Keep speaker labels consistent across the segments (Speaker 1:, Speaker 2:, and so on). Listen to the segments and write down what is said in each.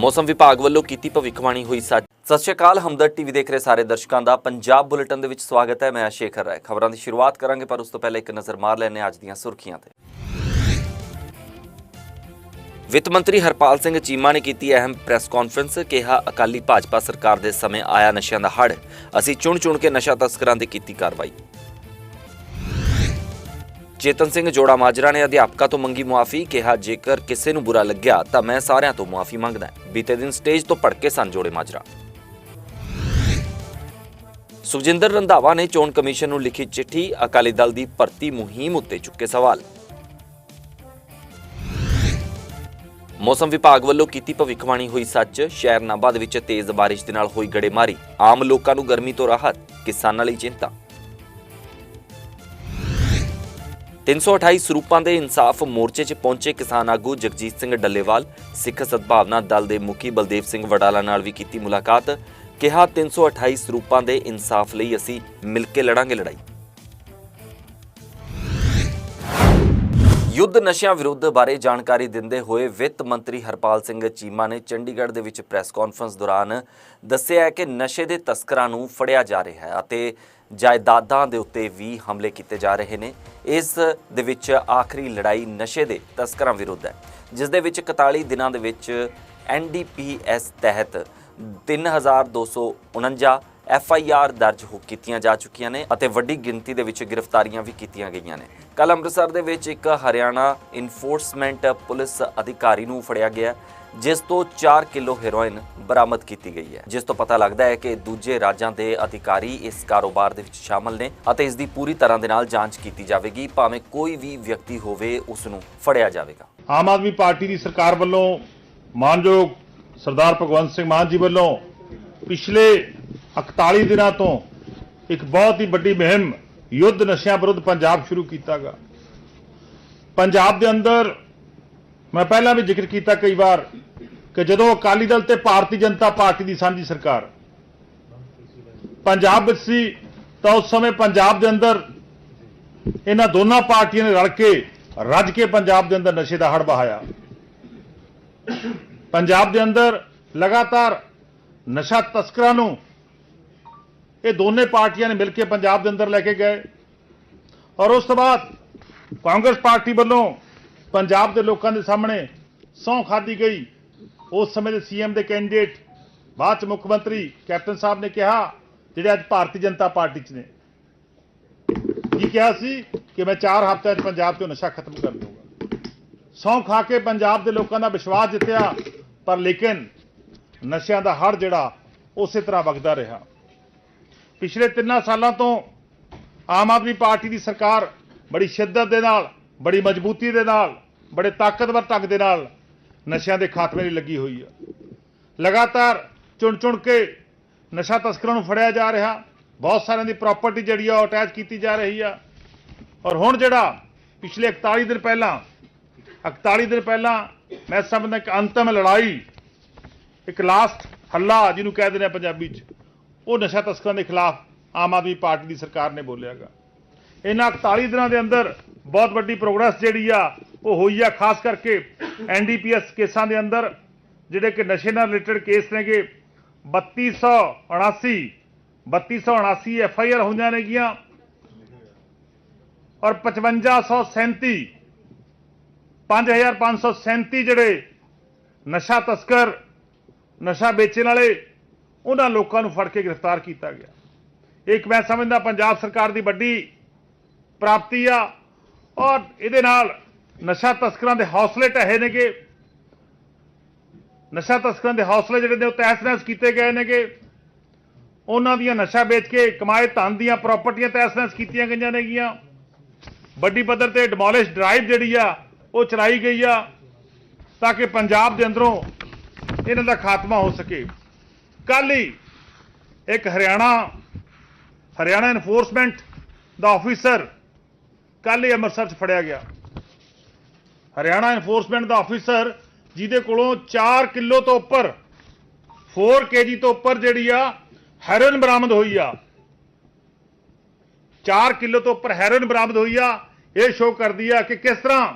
Speaker 1: ਮੌਸਮ ਵਿਭਾਗ ਵੱਲੋਂ ਕੀਤੀ ਭਵਿੱਖਬਾਣੀ ਹੋਈ ਸੱਚ ਸਤਿ ਸ਼੍ਰੀ ਅਕਾਲ, ਹਮਦਰਦ ਟੀਵੀ ਦੇਖ ਰਹੇ ਸਾਰੇ ਦਰਸ਼ਕਾਂ ਦਾ ਪੰਜਾਬ ਬੁਲੇਟਿਨ ਦੇ ਵਿੱਚ ਸਵਾਗਤ ਹੈ, ਮੈਂ ਸ਼ੇਖਰ ਰਾਏ। ਖਬਰਾਂ ਦੀ ਸ਼ੁਰੂਆਤ ਕਰਾਂਗੇ, ਪਰ ਉਸ ਤੋਂ ਪਹਿਲਾਂ ਇੱਕ ਨਜ਼ਰ ਮਾਰ ਲੈਣੇ ਅੱਜ ਦੀਆਂ ਸੁਰਖੀਆਂ ਤੇ। ਵਿੱਤ ਮੰਤਰੀ ਹਰਪਾਲ ਸਿੰਘ ਚੀਮਾ ਨੇ ਕੀਤੀ ਅਹਿਮ ਪ੍ਰੈਸ ਕਾਨਫਰੰਸ, ਕਿਹਾ ਅਕਾਲੀ ਭਾਜਪਾ ਸਰਕਾਰ ਦੇ ਸਮੇਂ ਆਇਆ ਨਸ਼ਿਆਂ ਦਾ ਹੜ ਅਸੀਂ ਚੁਣ-ਚੁਣ ਕੇ ਨਸ਼ਾ ਤਸਕਰਾਂ ਦੀ ਕੀਤੀ ਕਾਰਵਾਈ। ਚੇਤਨ ਸਿੰਘ ਜੋੜਾ ਮਾਜਰਾ ਨੇ ਅਧਿਆਪਕਾਂ ਤੋਂ ਮੰਗੀ ਮੁਆਫੀ, ਕਿਹਾ ਜੇਕਰ ਕਿਸੇ ਨੂੰ ਬੁਰਾ ਲੱਗਿਆ ਤਾਂ ਮੈਂ ਸਾਰਿਆਂ ਤੋਂ ਮੁਆਫੀ ਮੰਗਦਾ ਬੀਤੇ ਦਿਨ ਸਟੇਜ ਤੋਂ ਭੜਕੇ ਸਨ ਜੋੜੇ ਮਾਜਰਾ। ਸੁਖਜਿੰਦਰ ਰੰਧਾਵਾ ਨੇ ਚੋਣ ਕਮਿਸ਼ਨ ਨੂੰ ਲਿਖੀ ਚਿੱਠੀ, ਅਕਾਲੀ ਦਲ ਦੀ ਭਰਤੀ ਮੁਹਿੰਮ ਉੱਤੇ ਚੁੱਕੇ ਸਵਾਲ। ਮੌਸਮ ਵਿਭਾਗ ਵੱਲੋਂ ਕੀਤੀ ਭਵਿੱਖਬਾਣੀ ਹੋਈ ਸੱਚ, ਸ਼ਹਿਰ ਨਾਭਾ ਦੇ ਵਿੱਚ ਤੇਜ਼ ਬਾਰਿਸ਼ ਦੇ ਨਾਲ ਹੋਈ ਗੜੇਮਾਰੀ। ਆਮ ਲੋਕਾਂ ਨੂੰ ਗਰਮੀ ਤੋਂ ਰਾਹਤ, ਕਿਸਾਨਾਂ ਲਈ ਚਿੰਤਾ। 328 ਸਰੂਪਾਂ ਦੇ ਇਨਸਾਫ ਮੋਰਚੇ 'ਚ ਪਹੁੰਚੇ ਕਿਸਾਨ ਆਗੂ ਜਗਜੀਤ ਸਿੰਘ ਡੱਲੇਵਾਲ, ਸਿੱਖ ਸਦਭਾਵਨਾ ਦਲ ਦੇ ਮੁਖੀ ਬਲਦੇਵ ਸਿੰਘ ਵਡਾਲਾ ਨਾਲ ਵੀ ਕੀਤੀ ਮੁਲਾਕਾਤ, ਕਿਹਾ 328 ਸਰੂਪਾਂ ਦੇ ਇਨਸਾਫ ਲਈ ਅਸੀਂ ਮਿਲ ਕੇ ਲੜਾਂਗੇ ਲੜਾਈ। ਯੁੱਧ ਨਸ਼ਿਆਂ ਵਿਰੁੱਧ ਬਾਰੇ ਜਾਣਕਾਰੀ ਦਿੰਦੇ ਹੋਏ ਵਿੱਤ ਮੰਤਰੀ ਹਰਪਾਲ ਸਿੰਘ ਚੀਮਾ ਨੇ ਚੰਡੀਗੜ੍ਹ ਦੇ ਵਿੱਚ ਪ੍ਰੈਸ ਕਾਨਫਰੰਸ ਦੌਰਾਨ ਦੱਸਿਆ ਕਿ ਨਸ਼ੇ ਦੇ ਤਸਕਰਾਂ ਨੂੰ ਫੜਿਆ ਜਾ ਰਿਹਾ ਹੈ ਅਤੇ ਜਾਇਦਾਦਾਂ ਦੇ ਉੱਤੇ ਵੀ ਹਮਲੇ ਕੀਤੇ ਜਾ ਰਹੇ ਨੇ। ਇਸ ਦੇ ਵਿੱਚ ਆਖਰੀ ਲੜਾਈ ਨਸ਼ੇ ਦੇ ਤਸਕਰਾਂ ਵਿਰੁੱਧ ਹੈ। ਜਿਸ ਦੇ ਵਿੱਚ 41 ਦਿਨਾਂ ਦੇ ਵਿੱਚ ਐਨਡੀਪੀਐਸ ਤਹਿਤ 3249 ਐਫ ਆਈ ਆਰ ਦਰਜ ਹੋ ਕੀਤੀਆਂ ਜਾ ਚੁੱਕੀਆਂ ਨੇ ਅਤੇ ਵੱਡੀ ਗਿਣਤੀ ਦੇ ਵਿੱਚ ਗ੍ਰਿਫਤਾਰੀਆਂ ਵੀ ਕੀਤੀਆਂ ਗਈਆਂ ਨੇ। ਕੱਲ ਅੰਮ੍ਰਿਤਸਰ ਦੇ ਵਿੱਚ ਇੱਕ ਹਰਿਆਣਾ ਇਨਫੋਰਸਮੈਂਟ ਪੁਲਿਸ ਅਧਿਕਾਰੀ ਨੂੰ ਫੜਿਆ ਗਿਆ। ਜਿਸ ਤੋਂ 4 ਕਿਲੋ ਹੈਰੋਇਨ ਬਰਾਮਦ ਕੀਤੀ ਗਈ ਹੈ। ਜਿਸ ਤੋਂ ਪਤਾ ਲੱਗਦਾ ਹੈ ਕਿ ਦੂਜੇ ਰਾਜਾਂ ਦੇ ਅਧਿਕਾਰੀ ਇਸ ਕਾਰੋਬਾਰ ਦੇ ਵਿੱਚ ਸ਼ਾਮਲ ਨੇ ਅਤੇ ਇਸ ਦੀ ਪੂਰੀ ਤਰ੍ਹਾਂ ਦੇ ਨਾਲ ਜਾਂਚ ਕੀਤੀ ਜਾਵੇਗੀ, ਭਾਵੇਂ ਕੋਈ ਵੀ ਵਿਅਕਤੀ ਹੋਵੇ, ਉਸ ਨੂੰ ਫੜਿਆ ਜਾਵੇਗਾ।
Speaker 2: ਆਮ ਆਦਮੀ ਪਾਰਟੀ ਦੀ ਸਰਕਾਰ ਵੱਲੋਂ ਮਾਨਯੋਗ ਸਰਦਾਰ ਭਗਵੰਤ ਸਿੰਘ ਮਾਨ ਜੀ ਵੱਲੋਂ ਪਿਛਲੇ 41 ਦਿਨਾਂ ਤੋਂ ਇੱਕ ਬਹੁਤ ਹੀ ਵੱਡੀ ਮੁਹਿੰਮ ਯੁੱਧ ਨਸ਼ਿਆਂ ਵਿਰੁੱਧ ਪੰਜਾਬ ਸ਼ੁਰੂ ਕੀਤਾਗਾ ਪੰਜਾਬ ਦੇ ਅੰਦਰ ਮੈਂ ਪਹਿਲਾਂ ਵੀ ਜ਼ਿਕਰ ਕੀਤਾ ਕਈ ਵਾਰ ਕਿ ਜਦੋਂ ਅਕਾਲੀ ਦਲ ਤੇ ਭਾਰਤੀ ਜਨਤਾ ਪਾਰਟੀ ਦੀ ਸਾਂਝੀ ਸਰਕਾਰ, ਪੰਜਾਬ ਵਿੱਚ ਸੀ, ਤਾਂ ਉਸ ਸਮੇਂ ਪੰਜਾਬ ਦੇ ਅੰਦਰ ਇਹਨਾਂ ਦੋਨਾਂ ਪਾਰਟੀਆਂ ਨੇ ਰਲ ਕੇ, ਰੱਜ ਕੇ ਪੰਜਾਬ ਦੇ ਅੰਦਰ ਨਸ਼ੇ ਦਾ ਹੜ ਬਹਾਇਆ ਪੰਜਾਬ ਦੇ ਅੰਦਰ ਲਗਾਤਾਰ ਨਸ਼ਾ ਤਸਕਰਾਂ ਨੂੰ ਇਹ ਦੋਨੇ ਪਾਰਟੀਆਂ ਨੇ ਮਿਲ ਕੇ ਪੰਜਾਬ ਦੇ ਅੰਦਰ ਲੈ ਕੇ ਗਏ। ਔਰ ਉਸ ਤੋਂ ਬਾਅਦ ਕਾਂਗਰਸ ਪਾਰਟੀ ਵੱਲੋਂ ਪੰਜਾਬ ਦੇ ਲੋਕਾਂ ਦੇ ਸਾਹਮਣੇ ਸਹੁੰ ਖਾਦੀ ਗਈ। ਉਸ ਸਮੇਂ ਦੇ ਸੀਐਮ ਦੇ ਕੈਂਡੀਡੇਟ, ਬਾਅਦ ਚ ਮੁੱਖ ਮੰਤਰੀ ਕੈਪਟਨ ਸਾਹਿਬ ਨੇ ਕਿਹਾ, ਜਿਹੜੇ ਅੱਜ ਭਾਰਤੀ ਜਨਤਾ ਪਾਰਟੀ ਚ ਨੇ। ਕੀ ਕਿਹਾ ਸੀ? ਕਿ ਮੈਂ 4 ਹਫ਼ਤਿਆਂ 'ਚ ਪੰਜਾਬ 'ਚੋਂ ਨਸ਼ਾ ਖਤਮ ਕਰ ਦਊਂਗਾ। ਸਹੁੰ ਖਾ ਕੇ ਪੰਜਾਬ ਦੇ ਲੋਕਾਂ ਦਾ ਵਿਸ਼ਵਾਸ ਜਿੱਤਿਆ, ਪਰ ਲੇਕਿਨ ਨਸ਼ਿਆਂ ਦਾ ਹੜ ਜਿਹੜਾ, ਉਸੇ ਤਰ੍ਹਾਂ ਵਗਦਾ ਰਿਹਾ। ਪਿਛਲੇ 3 ਸਾਲਾਂ ਤੋਂ ਆਮ ਆਦਮੀ ਪਾਰਟੀ ਦੀ ਸਰਕਾਰ ਬੜੀ ਸ਼ਿੱਦਤ ਦੇ ਨਾਲ ਬੜੀ ਮਜ਼ਬੂਤੀ ਦੇ ਨਾਲ, ਬੜੇ ਤਾਕਤਵਰ ਢੰਗ ਦੇ ਨਾਲ ਨਸ਼ਿਆਂ ਦੇ ਖਾਤਮੇ ਲਈ ਲੱਗੀ ਹੋਈ ਆ। ਲਗਾਤਾਰ ਚੁਣ ਚੁਣ ਕੇ ਨਸ਼ਾ ਤਸਕਰਾਂ ਨੂੰ ਫੜਿਆ ਜਾ ਰਿਹਾ। ਬਹੁਤ ਸਾਰਿਆਂ ਦੀ ਪ੍ਰਾਪਰਟੀ ਜਿਹੜੀ ਆ ਉਹ ਅਟੈਚ ਕੀਤੀ ਜਾ ਰਹੀ ਆ। ਔਰ ਹੁਣ ਜਿਹੜਾ ਪਿਛਲੇ 41 ਦਿਨ ਪਹਿਲਾਂ 41 ਦਿਨ ਪਹਿਲਾਂ ਮੈਂ ਸਮਝਦਾ ਇੱਕ ਅੰਤਮ ਲੜਾਈ, ਇੱਕ ਲਾਸਟ ਹੱਲਾ ਜਿਹਨੂੰ ਕਹਿ ਦਿੰਦੇ ਆ ਪੰਜਾਬੀ 'ਚ, ਉਹ ਨਸ਼ਾ ਤਸਕਰਾਂ ਦੇ ਖਿਲਾਫ ਆਮ ਆਦਮੀ ਪਾਰਟੀ ਦੀ ਸਰਕਾਰ ਨੇ ਬੋਲਿਆਗਾ। ਇਹਨਾਂ 41 ਦਿਨਾਂ ਦੇ ਅੰਦਰ ਬਹੁਤ ਵੱਡੀ ਪ੍ਰੋਗਰੈਸ ਜਿਹੜੀ ਆ, ਉਹ ਹੋਈ ਆ, ਖਾਸ ਕਰਕੇ ਐਨਡੀਪੀਐਸ ਕੇਸਾਂ ਦੇ ਅੰਦਰ, ਜਿਹੜੇ ਕਿ ਨਸ਼ੇ ਨਾਲ ਰਿਲੇਟਡ ਕੇਸ ਨੇਗੇ। 3279 3279 ਐਫ ਆਈ ਆਰ ਹੋਈਆਂ ਨੇਗੀਆਂ ਔਰ 5537 5537 ਜਿਹੜੇ ਨਸ਼ਾ ਤਸਕਰ, ਨਸ਼ਾ ਵੇਚਣ ਵਾਲੇ, ਉਹਨਾਂ ਲੋਕਾਂ ਨੂੰ ਫੜ ਕੇ ਗ੍ਰਿਫਤਾਰ ਕੀਤਾ ਗਿਆ। ਇੱਕ ਮੈਂ ਸਮਝਦਾ ਪੰਜਾਬ ਸਰਕਾਰ ਦੀ ਵੱਡੀ ਪ੍ਰਾਪਤੀ ਆ। ਔਰ ਇਹਦੇ ਨਾਲ ਨਸ਼ਾ ਤਸਕਰਾਂ ਦੇ ਹੌਸਲੇ ਢਹੇ ਨੇਗੇ। ਨਸ਼ਾ ਤਸਕਰਾਂ ਦੇ ਹੌਸਲੇ ਜਿਹੜੇ ਨੇ ਉਹ ਤਹਿਸ-ਨਹਿਸ ਕੀਤੇ ਗਏ ਨੇਗੇ। ਉਹਨਾਂ ਦੀਆਂ ਨਸ਼ਾ ਵੇਚ ਕੇ ਕਮਾਏ ਧਨ ਦੀਆਂ ਪ੍ਰਾਪਰਟੀਆਂ ਤਹਿਸ-ਨਹਿਸ ਕੀਤੀਆਂ ਗਈਆਂ ਨੇਗੀਆਂ। ਵੱਡੀ ਪੱਧਰ ਤੇ ਡਿਮੋਲਿਸ਼ ਡਰਾਈਵ ਜਿਹੜੀ ਆ, ਉਹ ਚਲਾਈ ਗਈ ਆ ਤਾਂ ਕਿ ਪੰਜਾਬ ਦੇ ਅੰਦਰੋਂ ਇਹਨਾਂ ਦਾ ਖਾਤਮਾ ਹੋ ਸਕੇ। ਕੱਲ ਹੀ ਇੱਕ ਹਰਿਆਣਾ ਹਰਿਆਣਾ ਇਨਫੋਰਸਮੈਂਟ ਦਾ ਆਫੀਸਰ ਕੱਲ ਹੀ ਅੰਮ੍ਰਿਤਸਰ 'ਚ ਫੜਿਆ ਗਿਆ। ਹਰਿਆਣਾ ਇਨਫੋਰਸਮੈਂਟ ਦਾ ਆਫੀਸਰ ਜਿਹਦੇ ਕੋਲੋਂ 4 ਕਿਲੋ ਤੋਂ ਉੱਪਰ 4 ਕੇਜੀ ਤੋਂ ਉੱਪਰ ਜਿਹੜੀ ਆ ਹੈਰੋਇਨ ਬਰਾਮਦ ਹੋਈ ਆ। 4 ਕਿਲੋ ਤੋਂ ਉੱਪਰ ਹੈਰੋਇਨ ਬਰਾਮਦ ਹੋਈ ਆ। ਇਹ ਸ਼ੋਅ ਕਰਦੀ ਆ ਕਿ ਕਿਸ ਤਰ੍ਹਾਂ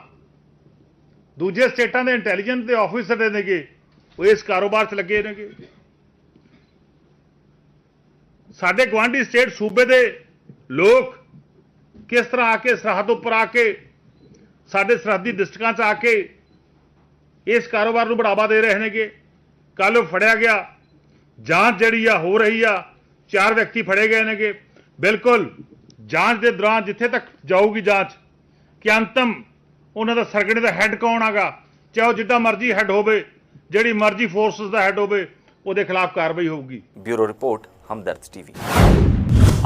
Speaker 2: ਦੂਜੇ ਸਟੇਟਾਂ ਦੇ ਇੰਟੈਲੀਜੈਂਸ ਦੇ ਆਫੀਸਰ ਦੇ ਨੇਗੇ, ਉਹ ਇਸ ਕਾਰੋਬਾਰ 'ਚ ਲੱਗੇ ਨੇਗੇ। ਸਾਡੇ ਗਵਾਂਢੀ ਸਟੇਟ ਸੂਬੇ ਦੇ ਲੋਕ ਕਿਸ ਤਰ੍ਹਾਂ ਆ ਕੇ ਸਰਹੱਦ ਉੱਪਰ ਆ ਕੇ ਸਾਡੇ ਸਰਹੱਦੀ ਡਿਸਟ੍ਰਿਕਾਂ 'ਚ ਆ ਕੇ ਇਸ ਕਾਰੋਬਾਰ ਨੂੰ ਬੜਾਵਾ ਦੇ ਰਹੇ ਨੇਗੇ? ਕੱਲ ਫੜਿਆ ਗਿਆ। ਜਾਂਚ ਜਿਹੜੀ ਆ ਹੋ ਰਹੀ ਆ, ਚਾਰ ਵਿਅਕਤੀ ਫੜੇ ਗਏ ਨੇਗੇ। ਬਿਲਕੁਲ, ਜਾਂਚ ਦੇ ਦੌਰਾਨ ਜਿੱਥੇ ਤੱਕ ਜਾਊਗੀ ਜਾਂਚ, ਕਿ ਅੰਤਮ ਉਹਨਾਂ ਦਾ ਸਰਗਣੇ ਦਾ ਹੈੱਡ ਕੌਣ ਆਗਾ, ਚਾਹੇ ਉਹ ਜਿੱਦਾਂ ਮਰਜ਼ੀ ਹੈੱਡ ਹੋਵੇ, ਜਿਹੜੀ ਮਰਜ਼ੀ ਫੋਰਸਸ ਦਾ ਹੈੱਡ ਹੋਵੇ, ਉਹਦੇ ਖਿਲਾਫ ਕਾਰਵਾਈ ਹੋਊਗੀ।
Speaker 1: Bureau report, Hamdard TV.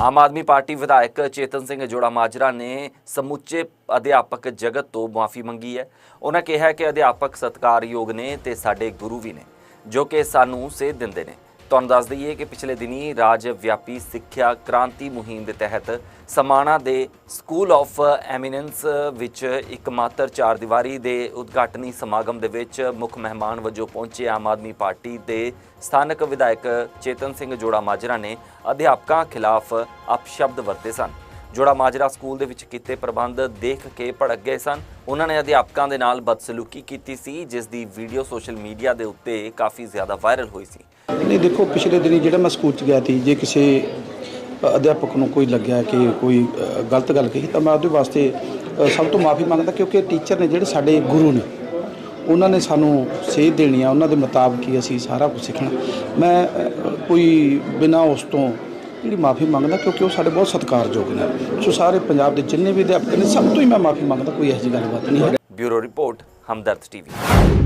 Speaker 1: Aam Aadmi party ਵਿਧਾਇਕ ਚੇਤਨ ਸਿੰਘ ਜੋੜਾ ਮਾਜਰਾ ਨੇ ਸਮੁੱਚੇ ਅਧਿਆਪਕ ਜਗਤ ਤੋਂ ਮਾਫੀ ਮੰਗੀ ਹੈ। ਉਹਨਾਂ ਕਿਹਾ ਕਿ ਅਧਿਆਪਕ ਸਤਿਕਾਰਯੋਗ ਨੇ ਤੇ ਸਾਡੇ ਗੁਰੂ ਵੀ ਨੇ, ਜੋ ਕਿ ਸਾਨੂੰ ਸੇਧ ਦਿੰਦੇ ਨੇ। ਤੁਹਾਨੂੰ ਦੱਸ ਦਈਏ ਕਿ ਪਿਛਲੇ ਦਿਨੀ ਰਾਜ ਵਿਆਪੀ ਸਿੱਖਿਆ ਕ੍ਰਾਂਤੀ ਮੁਹਿੰਮ ਦੇ ਤਹਿਤ ਸਮਾਣਾ ਦੇ ਸਕੂਲ ਆਫ ਐਮੀਨੈਂਸ ਵਿੱਚ ਇੱਕ ਮਾਤਰ ਚਾਰ ਦੀਵਾਰੀ ਦੇ ਉਦਘਾਟਨੀ ਸਮਾਗਮ ਦੇ ਵਿੱਚ ਮੁੱਖ ਮਹਿਮਾਨ ਵਜੋਂ ਪਹੁੰਚੇ ਆਮ ਆਦਮੀ ਪਾਰਟੀ ਦੇ ਸਥਾਨਕ ਵਿਧਾਇਕ ਚੇਤਨ ਸਿੰਘ ਜੋੜਾ ਮਾਜਰਾ ਨੇ ਅਧਿਆਪਕਾਂ ਖਿਲਾਫ ਅਪਸ਼ਬਦ ਵਰਤੇ ਸਨ। ਜੋੜਾ ਮਾਜਰਾ ਸਕੂਲ ਦੇ ਵਿੱਚ ਕੀਤੇ ਪ੍ਰਬੰਧ ਦੇਖ ਕੇ ਭੜਕ ਗਏ ਸਨ। ਉਹਨਾਂ ਨੇ ਅਧਿਆਪਕਾਂ ਦੇ ਨਾਲ ਬਦਸਲੂਕੀ ਕੀਤੀ ਸੀ, ਜਿਸ ਦੀ ਵੀਡੀਓ ਸੋਸ਼ਲ ਮੀਡੀਆ ਦੇ ਉੱਤੇ ਕਾਫੀ ਜ਼ਿਆਦਾ ਵਾਇਰਲ ਹੋਈ ਸੀ।
Speaker 3: ਨਹੀਂ, ਦੇਖੋ, ਪਿਛਲੇ ਦਿਨੀ ਜਿਹੜਾ ਮੈਂ ਸਕੂਲ ਚ ਗਿਆ ਸੀ, ਜੇ ਕਿਸੇ ਅਧਿਆਪਕ ਨੂੰ ਕੋਈ ਲੱਗਿਆ ਕਿ ਕੋਈ ਗਲਤ ਗੱਲ ਕਹੀ, ਤਾਂ ਮੈਂ ਉਹਦੇ ਵਾਸਤੇ ਸਭ ਤੋਂ ਮਾਫੀ ਮੰਗਦਾ ਕਿਉਂਕਿ ਟੀਚਰ ਨੇ ਜਿਹੜੇ ਸਾਡੇ ਗੁਰੂ ਨੇ, ਉਹਨਾਂ ਨੇ ਸਾਨੂੰ ਸੇਧ ਦੇਣੀ ਆ, ਉਹਨਾਂ ਦੇ ਮੁਤਾਬਕ ਹੀ ਅਸੀਂ ਸਾਰਾ ਕੁਝ ਸਿੱਖਣਾ। ਮੈਂ ਕੋਈ ਬਿਨਾਂ ਉਸ ਤੋਂ ਜਿਹੜੀ ਮਾਫੀ ਮੰਗਦਾ ਕਿਉਂਕਿ ਉਹ ਸਾਡੇ ਬਹੁਤ ਸਤਿਕਾਰਯੋਗ ਨੇ। ਸੋ ਸਾਰੇ ਪੰਜਾਬ ਦੇ ਜਿੰਨੇ ਵੀ ਅਧਿਆਪਕ ਨੇ, ਸਭ ਤੋਂ ਹੀ ਮੈਂ ਮਾਫੀ ਮੰਗਦਾ, ਕੋਈ ਇਹੋ ਜਿਹੀ ਗੱਲਬਾਤ ਨਹੀਂ ਹੈ।
Speaker 1: Bureau report, Hamdard TV.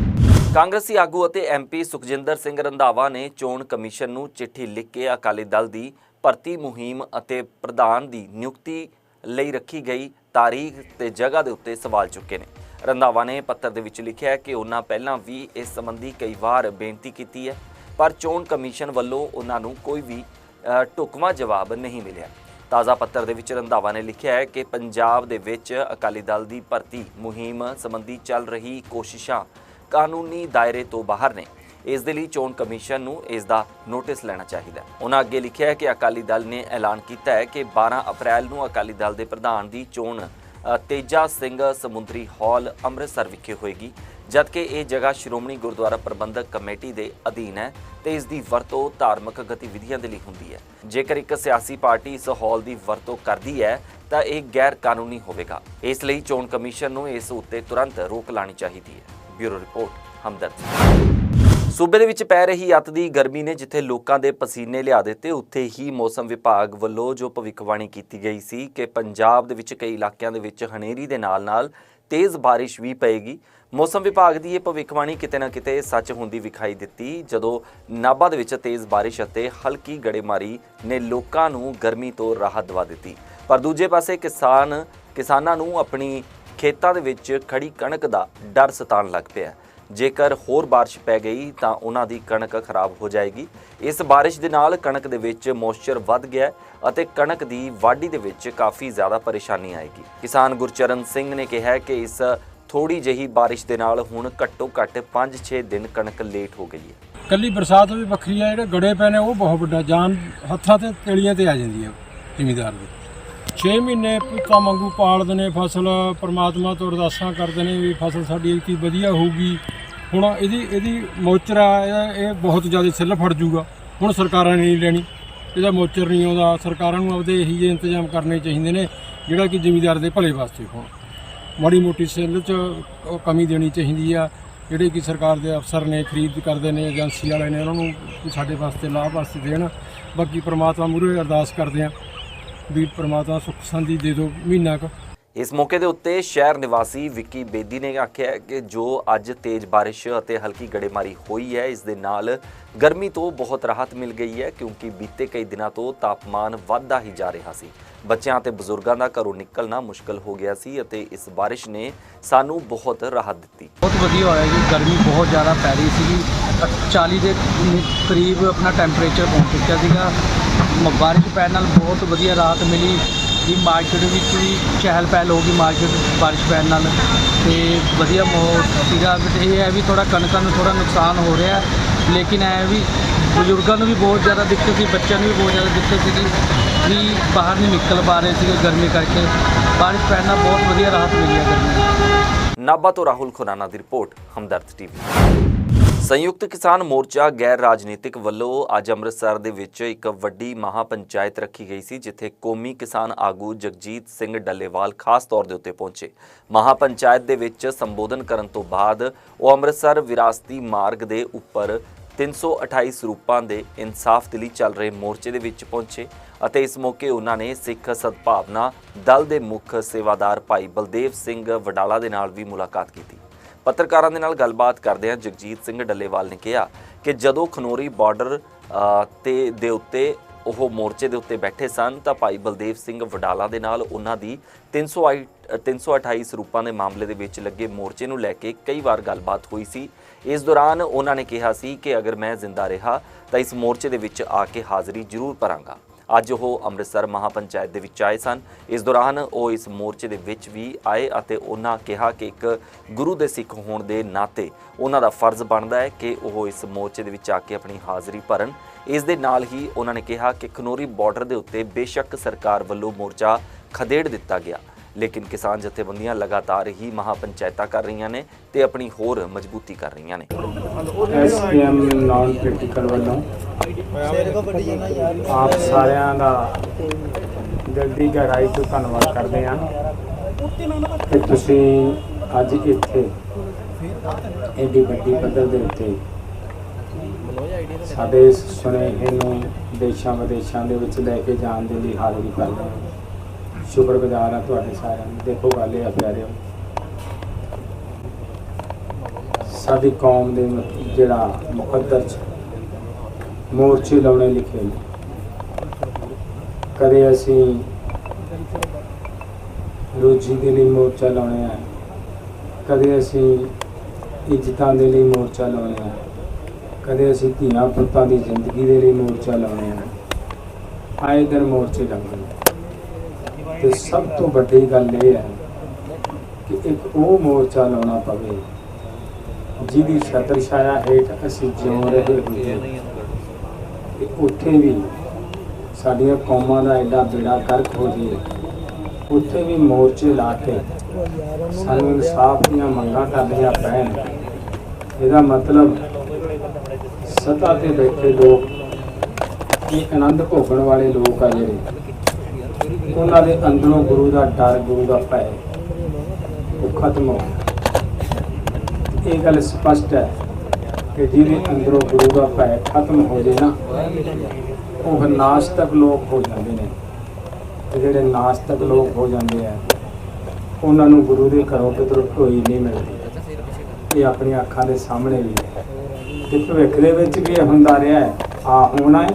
Speaker 1: ਕਾਂਗਰਸੀ ਆਗੂ ਅਤੇ ਐਮਪੀ ਸੁਖਜਿੰਦਰ ਸਿੰਘ ਰੰਧਾਵਾ ਨੇ ਚੋਣ ਕਮਿਸ਼ਨ ਨੂੰ ਚਿੱਠੀ ਲਿਖ ਕੇ ਅਕਾਲੀ ਦਲ ਦੀ ਭਰਤੀ ਮੁਹਿੰਮ ਅਤੇ ਪ੍ਰਧਾਨ ਦੀ ਨਿਯੁਕਤੀ ਲਈ ਰੱਖੀ ਗਈ ਤਾਰੀਖ ਤੇ ਜਗ੍ਹਾ ਦੇ ਉੱਤੇ ਸਵਾਲ ਚੁੱਕੇ ਨੇ। ਰੰਧਾਵਾ ਨੇ ਪੱਤਰ ਦੇ ਵਿੱਚ ਲਿਖਿਆ ਕਿ ਉਹਨਾਂ ਪਹਿਲਾਂ ਵੀ ਇਸ ਸੰਬੰਧੀ ਕਈ ਵਾਰ ਬੇਨਤੀ ਕੀਤੀ ਹੈ ਪਰ ਚੋਣ ਕਮਿਸ਼ਨ ਵੱਲੋਂ ਉਹਨਾਂ ਨੂੰ ਕੋਈ ਵੀ ਅ, ਢੁਕਵਾਂ ਜਵਾਬ ਨਹੀਂ ਮਿਲਿਆ। ਤਾਜ਼ਾ ਪੱਤਰ ਦੇ ਵਿੱਚ ਰੰਧਾਵਾ ਨੇ ਲਿਖਿਆ ਹੈ ਕਿ ਪੰਜਾਬ ਦੇ ਵਿੱਚ ਅਕਾਲੀ ਦਲ ਦੀ ਭਰਤੀ ਮੁਹਿੰਮ ਸੰਬੰਧੀ ਚੱਲ ਰਹੀ ਕੋਸ਼ਿਸ਼ਾਂ ਕਾਨੂੰਨੀ ਦਾਇਰੇ ਤੋਂ ਬਾਹਰ ਨੇ। ਇਸ ਦੇ ਲਈ ਚੋਣ ਕਮਿਸ਼ਨ ਨੂੰ ਇਸ ਦਾ ਨੋਟਿਸ ਲੈਣਾ ਚਾਹੀਦਾ ਉਹਨਾਂ ਅੱਗੇ ਲਿਖਿਆ ਹੈ ਕਿ ਅਕਾਲੀ ਦਲ ਨੇ ਐਲਾਨ ਕੀਤਾ ਹੈ ਕਿ 12 ਅਪ੍ਰੈਲ ਨੂੰ ਅਕਾਲੀ ਦਲ ਦੇ ਪ੍ਰਧਾਨ ਦੀ ਚੋਣ ਤੇਜਾ ਸਿੰਘ ਸਮੁੰਦਰੀ ਹਾਲ ਅੰਮ੍ਰਿਤਸਰ ਵਿਖੇ ਹੋਏਗੀ, ਜਦਕਿ ਇਹ ਜਗ੍ਹਾ ਸ਼੍ਰੋਮਣੀ ਗੁਰਦੁਆਰਾ ਪ੍ਰਬੰਧਕ ਕਮੇਟੀ ਦੇ ਅਧੀਨ ਹੈ ਤੇ ਇਸ ਦੀ ਵਰਤੋਂ ਧਾਰਮਿਕ ਗਤੀਵਿਧੀਆਂ ਦੇ ਲਈ ਹੁੰਦੀ ਹੈ। ਜੇਕਰ ਇੱਕ ਸਿਆਸੀ ਪਾਰਟੀ ਇਸ ਹਾਲ ਦੀ ਵਰਤੋਂ ਕਰਦੀ ਹੈ, ਤਾਂ ਇਹ ਗੈਰ ਕਾਨੂੰਨੀ ਹੋਵੇਗਾ। ਇਸ ਲਈ ਚੋਣ ਕਮਿਸ਼ਨ ਨੂੰ ਇਸ ਉੱਤੇ ਤੁਰੰਤ ਰੋਕ ਲਾਣੀ ਚਾਹੀਦੀ ਹੈ। Bureau report, Hamdard. ਸੂਬੇ ਦੇ ਵਿੱਚ ਪੈ ਰਹੀ ਅੱਤ ਦੀ ਗਰਮੀ ਨੇ ਜਿੱਥੇ ਲੋਕਾਂ ਦੇ ਪਸੀਨੇ ਲਿਆ ਦਿੱਤੇ, ਉੱਥੇ ਹੀ ਮੌਸਮ ਵਿਭਾਗ ਵੱਲੋਂ ਜੋ ਭਵਿੱਖਬਾਣੀ ਕੀਤੀ ਗਈ ਸੀ ਕਿ ਪੰਜਾਬ ਦੇ ਵਿੱਚ ਕਈ ਇਲਾਕਿਆਂ ਦੇ ਵਿੱਚ ਹਨੇਰੀ ਦੇ ਨਾਲ-ਨਾਲ ਤੇਜ਼ ਬਾਰਿਸ਼ ਵੀ ਪਏਗੀ। ਮੌਸਮ ਵਿਭਾਗ ਦੀ ਇਹ ਭਵਿੱਖਬਾਣੀ ਕਿਤੇ ਨਾ ਕਿਤੇ ਸੱਚ ਹੁੰਦੀ ਵਿਖਾਈ ਦਿੱਤੀ, ਜਦੋਂ ਨਾਭਾ ਦੇ ਵਿੱਚ ਤੇਜ਼ ਬਾਰਿਸ਼ ਅਤੇ ਹਲਕੀ ਗੜੇਮਾਰੀ ਨੇ ਲੋਕਾਂ ਨੂੰ ਗਰਮੀ ਤੋਂ ਰਾਹਤ ਦਿਵਾ ਦਿੱਤੀ। ਪਰ ਦੂਜੇ ਪਾਸੇ ਕਿਸਾਨ ਕਿਸਾਨਾਂ ਨੂੰ ਆਪਣੀ ਖੇਤਾਂ ਦੇ ਵਿੱਚ ਖੜੀ ਕਣਕ ਦਾ ਡਰ ਸਤਾਉਣ ਲੱਗ ਪਿਆ ਜੇਕਰ ਹੋਰ ਬਾਰਿਸ਼ ਪੈ ਗਈ ਤਾਂ ਉਹਨਾਂ ਦੀ ਕਣਕ ਖਰਾਬ ਹੋ ਜਾਏਗੀ। ਇਸ ਬਾਰਿਸ਼ ਦੇ ਨਾਲ ਕਣਕ ਦੇ ਵਿੱਚ ਮੋਇਸਚਰ ਵੱਧ ਗਿਆ ਅਤੇ ਕਣਕ ਦੀ ਵਾਢੀ ਦੇ ਵਿੱਚ ਕਾਫੀ ਜ਼ਿਆਦਾ ਪਰੇਸ਼ਾਨੀ ਆਏਗੀ। ਕਿਸਾਨ ਗੁਰਚਰਨ ਸਿੰਘ ਨੇ ਕਿਹਾ ਕਿ ਇਸ ਥੋੜੀ ਜਿਹੀ ਬਾਰਿਸ਼ ਦੇ ਨਾਲ ਹੁਣ ਘੱਟੋ ਘੱਟ 5-6 ਦਿਨ ਕਣਕ ਲੇਟ ਹੋ ਗਈ ਹੈ।
Speaker 4: ਕੱਲੀ ਬਰਸਾਤ ਵੀ ਵੱਖਰੀ ਹੈ ਜਿਹੜੇ ਗੜੇ ਪਏ ਨੇ ਉਹ ਬਹੁਤ ਵੱਡਾ, ਜਾਨ ਹੱਥਾਂ ਤੇ ਤੇਲੀਆਂ ਤੇ ਆ ਜਾਂਦੀ ਹੈ ਜ਼ਿਮੀਦਾਰ ਦੇ। 6 ਮਹੀਨੇ ਪੁੱਤਾਂ ਵਾਂਗੂ ਪਾਲਦੇ ਨੇ, ਫਸਲ ਪਰਮਾਤਮਾ ਤੋਂ ਅਰਦਾਸਾਂ ਕਰਦੇ ਨੇ ਵੀ ਫਸਲ ਸਾਡੀ ਇਤੀ ਵਧੀਆ ਹੋਊਗੀ। ਹੁਣ ਇਹਦੀ ਇਹਦੀ ਮੋਚਰ ਆ ਇਹ ਇਹ ਬਹੁਤ ਜ਼ਿਆਦਾ ਸਿੱਲ ਫੜ ਜੂਗਾ। ਹੁਣ ਸਰਕਾਰਾਂ ਨੇ ਨਹੀਂ ਲੈਣੀ। ਇਹਦਾ ਮੋਚਰ ਨਹੀਂ ਆਉਂਦਾ। ਸਰਕਾਰਾਂ ਨੂੰ ਆਪਦੇ ਇਹੀ ਜਿਹੇ ਇੰਤਜ਼ਾਮ ਕਰਨੇ ਚਾਹੀਦੇ ਨੇ, ਜਿਹੜਾ ਕਿ ਜ਼ਿਮੀਦਾਰ ਦੇ ਭਲੇ ਵਾਸਤੇ ਹੋਣ। ਮਾੜੀ ਮੋਟੀ ਸਿੱਲ 'ਚ ਕਮੀ ਦੇਣੀ ਚਾਹੀਦੀ ਆ। ਜਿਹੜੇ ਕਿ ਸਰਕਾਰ ਦੇ ਅਫਸਰ ਨੇ, ਖਰੀਦ ਕਰਦੇ ਨੇ, ਏਜੰਸੀ ਵਾਲੇ ਨੇ, ਉਹਨਾਂ ਨੂੰ ਸਾਡੇ ਵਾਸਤੇ ਲਾਭ ਵਾਸਤੇ ਦੇਣ। ਬਾਕੀ ਪ੍ਰਮਾਤਮਾ ਮੂਹਰੇ ਅਰਦਾਸ ਕਰਦੇ ਆ। ਵੀ ਪ੍ਰਮਾਤਮਾ ਸੁੱਖ ਸੰਦੀ ਦੇ ਦਿਓ ਮਹੀਨਾ ਕੁ।
Speaker 1: ਇਸ ਮੌਕੇ ਦੇ ਉੱਤੇ ਸ਼ਹਿਰ ਨਿਵਾਸੀ ਵਿੱਕੀ ਬੇਦੀ ਨੇ ਆਖਿਆ ਕਿ ਜੋ ਅੱਜ ਤੇਜ਼ ਬਾਰਿਸ਼ ਅਤੇ ਹਲਕੀ ਗੜੇਮਾਰੀ ਹੋਈ ਹੈ ਇਸ ਦੇ ਨਾਲ ਗਰਮੀ ਤੋਂ ਬਹੁਤ ਰਾਹਤ ਮਿਲ ਗਈ ਹੈ ਕਿਉਂਕਿ ਬੀਤੇ ਕਈ ਦਿਨਾਂ ਤੋਂ ਤਾਪਮਾਨ ਵੱਧਦਾ ਹੀ ਜਾ ਰਿਹਾ ਸੀ। ਬੱਚਿਆਂ ਤੇ ਬਜ਼ੁਰਗਾਂ ਦਾ ਘਰੋਂ ਨਿਕਲਣਾ ਮੁਸ਼ਕਲ ਹੋ ਗਿਆ ਸੀ ਅਤੇ ਇਸ ਬਾਰਿਸ਼ ਨੇ ਸਾਨੂੰ ਬਹੁਤ ਰਾਹਤ ਦਿੱਤੀ।
Speaker 5: ਬਹੁਤ ਵਧੀਆ ਹੋਇਆ ਜੀ ਗਰਮੀ ਬਹੁਤ ਜ਼ਿਆਦਾ ਪੈ ਰਹੀ ਸੀਗੀ। 40 ਦੇ ਕਰੀਬ ਆਪਣਾ ਟੈਂਪਰੇਚਰ ਪਹੁੰਚ ਚੁੱਕਿਆ ਸੀਗਾ। ਬਾਰਿਸ਼ ਪੈਣ ਨਾਲ ਬਹੁਤ ਵਧੀਆ ਰਾਹਤ ਮਿਲੀ। ਵੀ ਮਾਰਕੀਟ ਵਿੱਚ ਵੀ ਚਹਿਲ ਪਹਿਲ ਹੋ ਗਈ ਮਾਰਕੀਟ ਬਾਰਿਸ਼ ਪੈਣ ਨਾਲ। ਤੇ ਵਧੀਆ ਮਾਹੌਲ ਸੀਗਾ। ਬਟ ਇਹ ਹੈ ਵੀ ਥੋੜਾ ਕਣਕਾਂ ਨੂੰ ਥੋੜਾ ਨੁਕਸਾਨ ਹੋ ਰਿਹਾ। ਲੇਕਿਨ ਐ ਵੀ ਬਜ਼ੁਰਗਾਂ ਨੂੰ ਵੀ ਬਹੁਤ ਜ਼ਿਆਦਾ ਦਿੱਕਤ ਸੀ, ਬੱਚਿਆਂ ਨੂੰ ਵੀ ਬਹੁਤ ਜ਼ਿਆਦਾ ਦਿੱਕਤ ਸੀਗੀ ਵੀ ਬਾਹਰ ਨਹੀਂ ਨਿਕਲ ਪਾ ਰਹੇ ਸੀਗੇ ਗਰਮੀ ਕਰਕੇ। ਬਾਰਿਸ਼ ਪੈਣ ਨਾਲ ਬਹੁਤ ਵਧੀਆ ਰਾਹਤ ਮਿਲੀ ਹੈ ਗਰਮੀ ਨਾਲ।
Speaker 1: ਨਾਭਾ ਤੋਂ ਰਾਹੁਲ ਖੁਰਾਨਾ ਦੀ ਰਿਪੋਰਟ, ਹਮਦਰਦ ਟੀਵੀ। ਸੰਯੁਕਤ ਕਿਸਾਨ ਮੋਰਚਾ ਗੈਰ ਰਾਜਨੀਤਿਕ ਵੱਲੋਂ ਅੱਜ ਅੰਮ੍ਰਿਤਸਰ ਦੇ ਵਿੱਚ ਇੱਕ ਵੱਡੀ ਮਹਾ ਪੰਚਾਇਤ ਰੱਖੀ ਗਈ ਸੀ, ਜਿੱਥੇ ਕੌਮੀ ਕਿਸਾਨ ਆਗੂ ਜਗਜੀਤ ਸਿੰਘ ਡੱਲੇਵਾਲ ਖਾਸ ਤੌਰ ਦੇ ਉੱਤੇ ਪਹੁੰਚੇ। ਮਹਾ ਪੰਚਾਇਤ ਦੇ ਵਿੱਚ ਸੰਬੋਧਨ ਕਰਨ ਤੋਂ ਬਾਅਦ ਉਹ ਅੰਮ੍ਰਿਤਸਰ ਵਿਰਾਸਤੀ ਮਾਰਗ ਦੇ ਉੱਪਰ 328 ਸਰੂਪਾਂ ਦੇ ਇਨਸਾਫ ਦੇ ਲਈ ਚੱਲ ਰਹੇ ਮੋਰਚੇ ਦੇ ਵਿੱਚ ਪਹੁੰਚੇ ਅਤੇ ਇਸ ਮੌਕੇ ਉਹਨਾਂ ਨੇ ਸਿੱਖ ਸਦਭਾਵਨਾ ਦਲ ਦੇ ਮੁੱਖ ਸੇਵਾਦਾਰ ਭਾਈ ਬਲਦੇਵ ਸਿੰਘ ਵਡਾਲਾ ਦੇ ਨਾਲ ਵੀ ਮੁਲਾਕਾਤ ਕੀਤੀ। ਪੱਤਰਕਾਰਾਂ ਦੇ ਨਾਲ ਗੱਲਬਾਤ ਕਰਦਿਆਂ ਜਗਜੀਤ ਸਿੰਘ ਡੱਲੇਵਾਲ ਨੇ ਕਿਹਾ ਕਿ ਜਦੋਂ ਖਨੋਰੀ ਬਾਰਡਰ ਅ, ਤੇ ਦੇ ਉੱਤੇ ਉਹ ਮੋਰਚੇ ਦੇ ਉੱਤੇ ਬੈਠੇ ਸਨ ਤਾਂ ਭਾਈ ਬਲਦੇਵ ਸਿੰਘ ਵਡਾਲਾ ਦੇ ਨਾਲ ਉਹਨਾਂ ਦੀ 328 328 ਸਰੂਪਾਂ ਦੇ ਮਾਮਲੇ ਦੇ ਵਿੱਚ ਲੱਗੇ ਮੋਰਚੇ ਨੂੰ ਲੈ ਕੇ ਕਈ ਵਾਰ ਗੱਲਬਾਤ ਹੋਈ ਸੀ। ਇਸ ਦੌਰਾਨ ਉਹਨਾਂ ਨੇ ਕਿਹਾ ਸੀ ਕਿ ਅਗਰ ਮੈਂ ਜ਼ਿੰਦਾ ਰਿਹਾ ਤਾਂ ਇਸ ਮੋਰਚੇ ਦੇ ਵਿੱਚ ਆ ਕੇ ਹਾਜ਼ਰੀ ਜ਼ਰੂਰ ਭਰਾਂਗਾ। ਅੱਜ ਉਹ ਅੰਮ੍ਰਿਤਸਰ ਮਹਾਪੰਚਾਇਤ ਦੇ ਵਿੱਚ ਆਏ ਸਨ। ਇਸ ਦੌਰਾਨ ਉਹ ਇਸ ਮੋਰਚੇ ਦੇ ਵਿੱਚ ਵੀ ਆਏ ਅਤੇ ਉਹਨਾਂ ਕਿਹਾ ਕਿ ਇੱਕ ਗੁਰੂ ਦੇ ਸਿੱਖ ਹੋਣ ਦੇ ਨਾਤੇ ਉਹਨਾਂ ਦਾ ਫਰਜ਼ ਬਣਦਾ ਹੈ ਕਿ ਉਹ ਇਸ ਮੋਰਚੇ ਦੇ ਵਿੱਚ ਆ ਕੇ ਆਪਣੀ ਹਾਜ਼ਰੀ ਭਰਨ। ਇਸ ਦੇ ਨਾਲ ਹੀ ਉਹਨਾਂ ਨੇ ਕਿਹਾ ਕਿ ਖਨੋਰੀ ਬਾਰਡਰ ਦੇ ਉੱਤੇ ਬੇਸ਼ੱਕ ਸਰਕਾਰ ਵੱਲੋਂ ਮੋਰਚਾ ਖਦੇੜ ਦਿੱਤਾ ਗਿਆ। ਲੇਕਿਨ ਕਿਸਾਨ ਜਥੇਬੰਦੀਆਂ ਲਗਾਤਾਰ ਹੀ ਮਹਾਪੰਚਾਇਤਾਂ ਕਰ ਰਹੀਆਂ ਨੇ ਤੇ ਆਪਣੀ ਹੋਰ ਮਜ਼ਬੂਤੀ ਕਰ ਰਹੀਆਂ ਨੇ।
Speaker 6: ਐਸਪੀਐਮ ਨਾਨ ਪੋਲੀਟੀਕਲ ਵੱਲੋਂ ਆਪ ਸਾਰਿਆਂ ਦਾ ਜਲਦੀ ਗਹਿਰਾਈ ਤੋਂ ਧੰਨਵਾਦ ਕਰਦੇ ਹਾਂ ਕਿ ਤੁਸੀਂ ਅੱਜ ਇੱਥੇ ਐਡੀ ਵੱਡੀ ਪੱਧਰ ਦੇ ਉੱਤੇ ਸਾਡੇ ਸੁਨੇਹੇ ਨੂੰ ਦੇਸ਼ਾਂ ਵਿਦੇਸ਼ਾਂ ਦੇ ਵਿੱਚ ਲੈ ਕੇ ਜਾਣ ਦੇ ਲਈ ਹਾਜ਼ਰੀ ਕਰ ਰਹੇ ਸ਼ੁਕਰਗੁਜ਼ਾਰ ਹਾਂ ਤੁਹਾਡੇ ਸਾਰਿਆਂ ਨੂੰ ਦੇਖੋ ਗੱਲ ਇਹ ਆ ਪਿਆਰਿਓ। ਸਾਡੀ ਕੌਮ ਦੇ ਜਿਹੜਾ ਮੁਕੱਦਰ ਚ ਮੋਰਚੇ ਲਾਉਣੇ ਲਿਖੇ ਨੇ। ਕਦੇ ਅਸੀਂ ਰੋਜੀ ਦੇ ਲਈ ਮੋਰਚਾ ਲਾਉਣੇ ਆ, ਕਦੇ ਅਸੀਂ ਇੱਜ਼ਤਾਂ ਦੇ ਲਈ ਮੋਰਚਾ ਲਾਉਣੇ ਆ, ਕਦੇ ਅਸੀਂ ਧੀਆਂ ਪੁੱਤਾਂ ਦੀ ਜ਼ਿੰਦਗੀ ਦੇ ਲਈ ਮੋਰਚਾ ਲਾਉਣੇ ਆ। ਆਏ ਦਿਨ ਮੋਰਚੇ ਲਾਉਂਦੇ ਤੇ ਸਭ ਤੋਂ ਵੱਡੀ ਗੱਲ ਇਹ ਹੈ ਕਿ ਇੱਕ ਉਹ ਮੋਰਚਾ ਲਾਉਣਾ ਪਵੇ ਜਿਹਦੀ ਛਤਰ ਛਾਇਆ ਹੇਠ ਅਸੀਂ ਜਿਉ ਰਹੇ ਹੋਈਏ ਤੇ ਉੱਥੇ ਵੀ ਸਾਡੀਆਂ ਕੌਮਾਂ ਦਾ ਐਡਾ ਬੇੜਾ ਕਰਕ ਹੋ ਜੇ ਉੱਥੇ ਵੀ ਮੋਰਚੇ ਲਾ ਕੇ ਸਾਨੂੰ ਇਨਸਾਫ ਦੀਆਂ ਮੰਗਾਂ ਕਰਨੀਆਂ ਪੈਣ। ਇਹਦਾ ਮਤਲਬ ਸਤਾ ਤੇ ਬੈਠੇ ਲੋਕ ਇਹ ਆਨੰਦ ਭੋਗਣ ਵਾਲੇ ਲੋਕ ਆ ਜਿਹੜੇ। ਉਹਨਾਂ ਦੇ ਅੰਦਰੋਂ ਗੁਰੂ ਦਾ ਡਰ, ਗੁਰੂ ਦਾ ਭੈ, ਉਹ ਖਤਮ ਹੋ ਇਹ ਗੱਲ ਸਪਸ਼ਟ ਹੈ ਕਿ ਜਿਹਦੇ ਅੰਦਰੋਂ ਗੁਰੂ ਦਾ ਭੈ ਖਤਮ ਹੋ ਜੇ ਨਾ, ਉਹ ਨਾਸਤਕ ਲੋਕ ਹੋ ਜਾਂਦੇ ਨੇ। ਤੇ ਜਿਹੜੇ ਨਾਸਤਕ ਲੋਕ ਹੋ ਜਾਂਦੇ ਆ, ਉਹਨਾਂ ਨੂੰ ਗੁਰੂ ਦੇ ਘਰੋਂ ਕਿਧਰੋਂ ਕੋਈ ਨਹੀਂ ਮਿਲਦੀ। ਇਹ ਆਪਣੀਆਂ ਅੱਖਾਂ ਦੇ ਸਾਹਮਣੇ ਵੀ ਹੈ ਤੇ ਭਵਿੱਖ ਦੇ ਵਿੱਚ ਵੀ ਇਹ ਹੁੰਦਾ ਰਿਹਾ ਹੈ। ਆ ਹੋਣਾ ਹੈ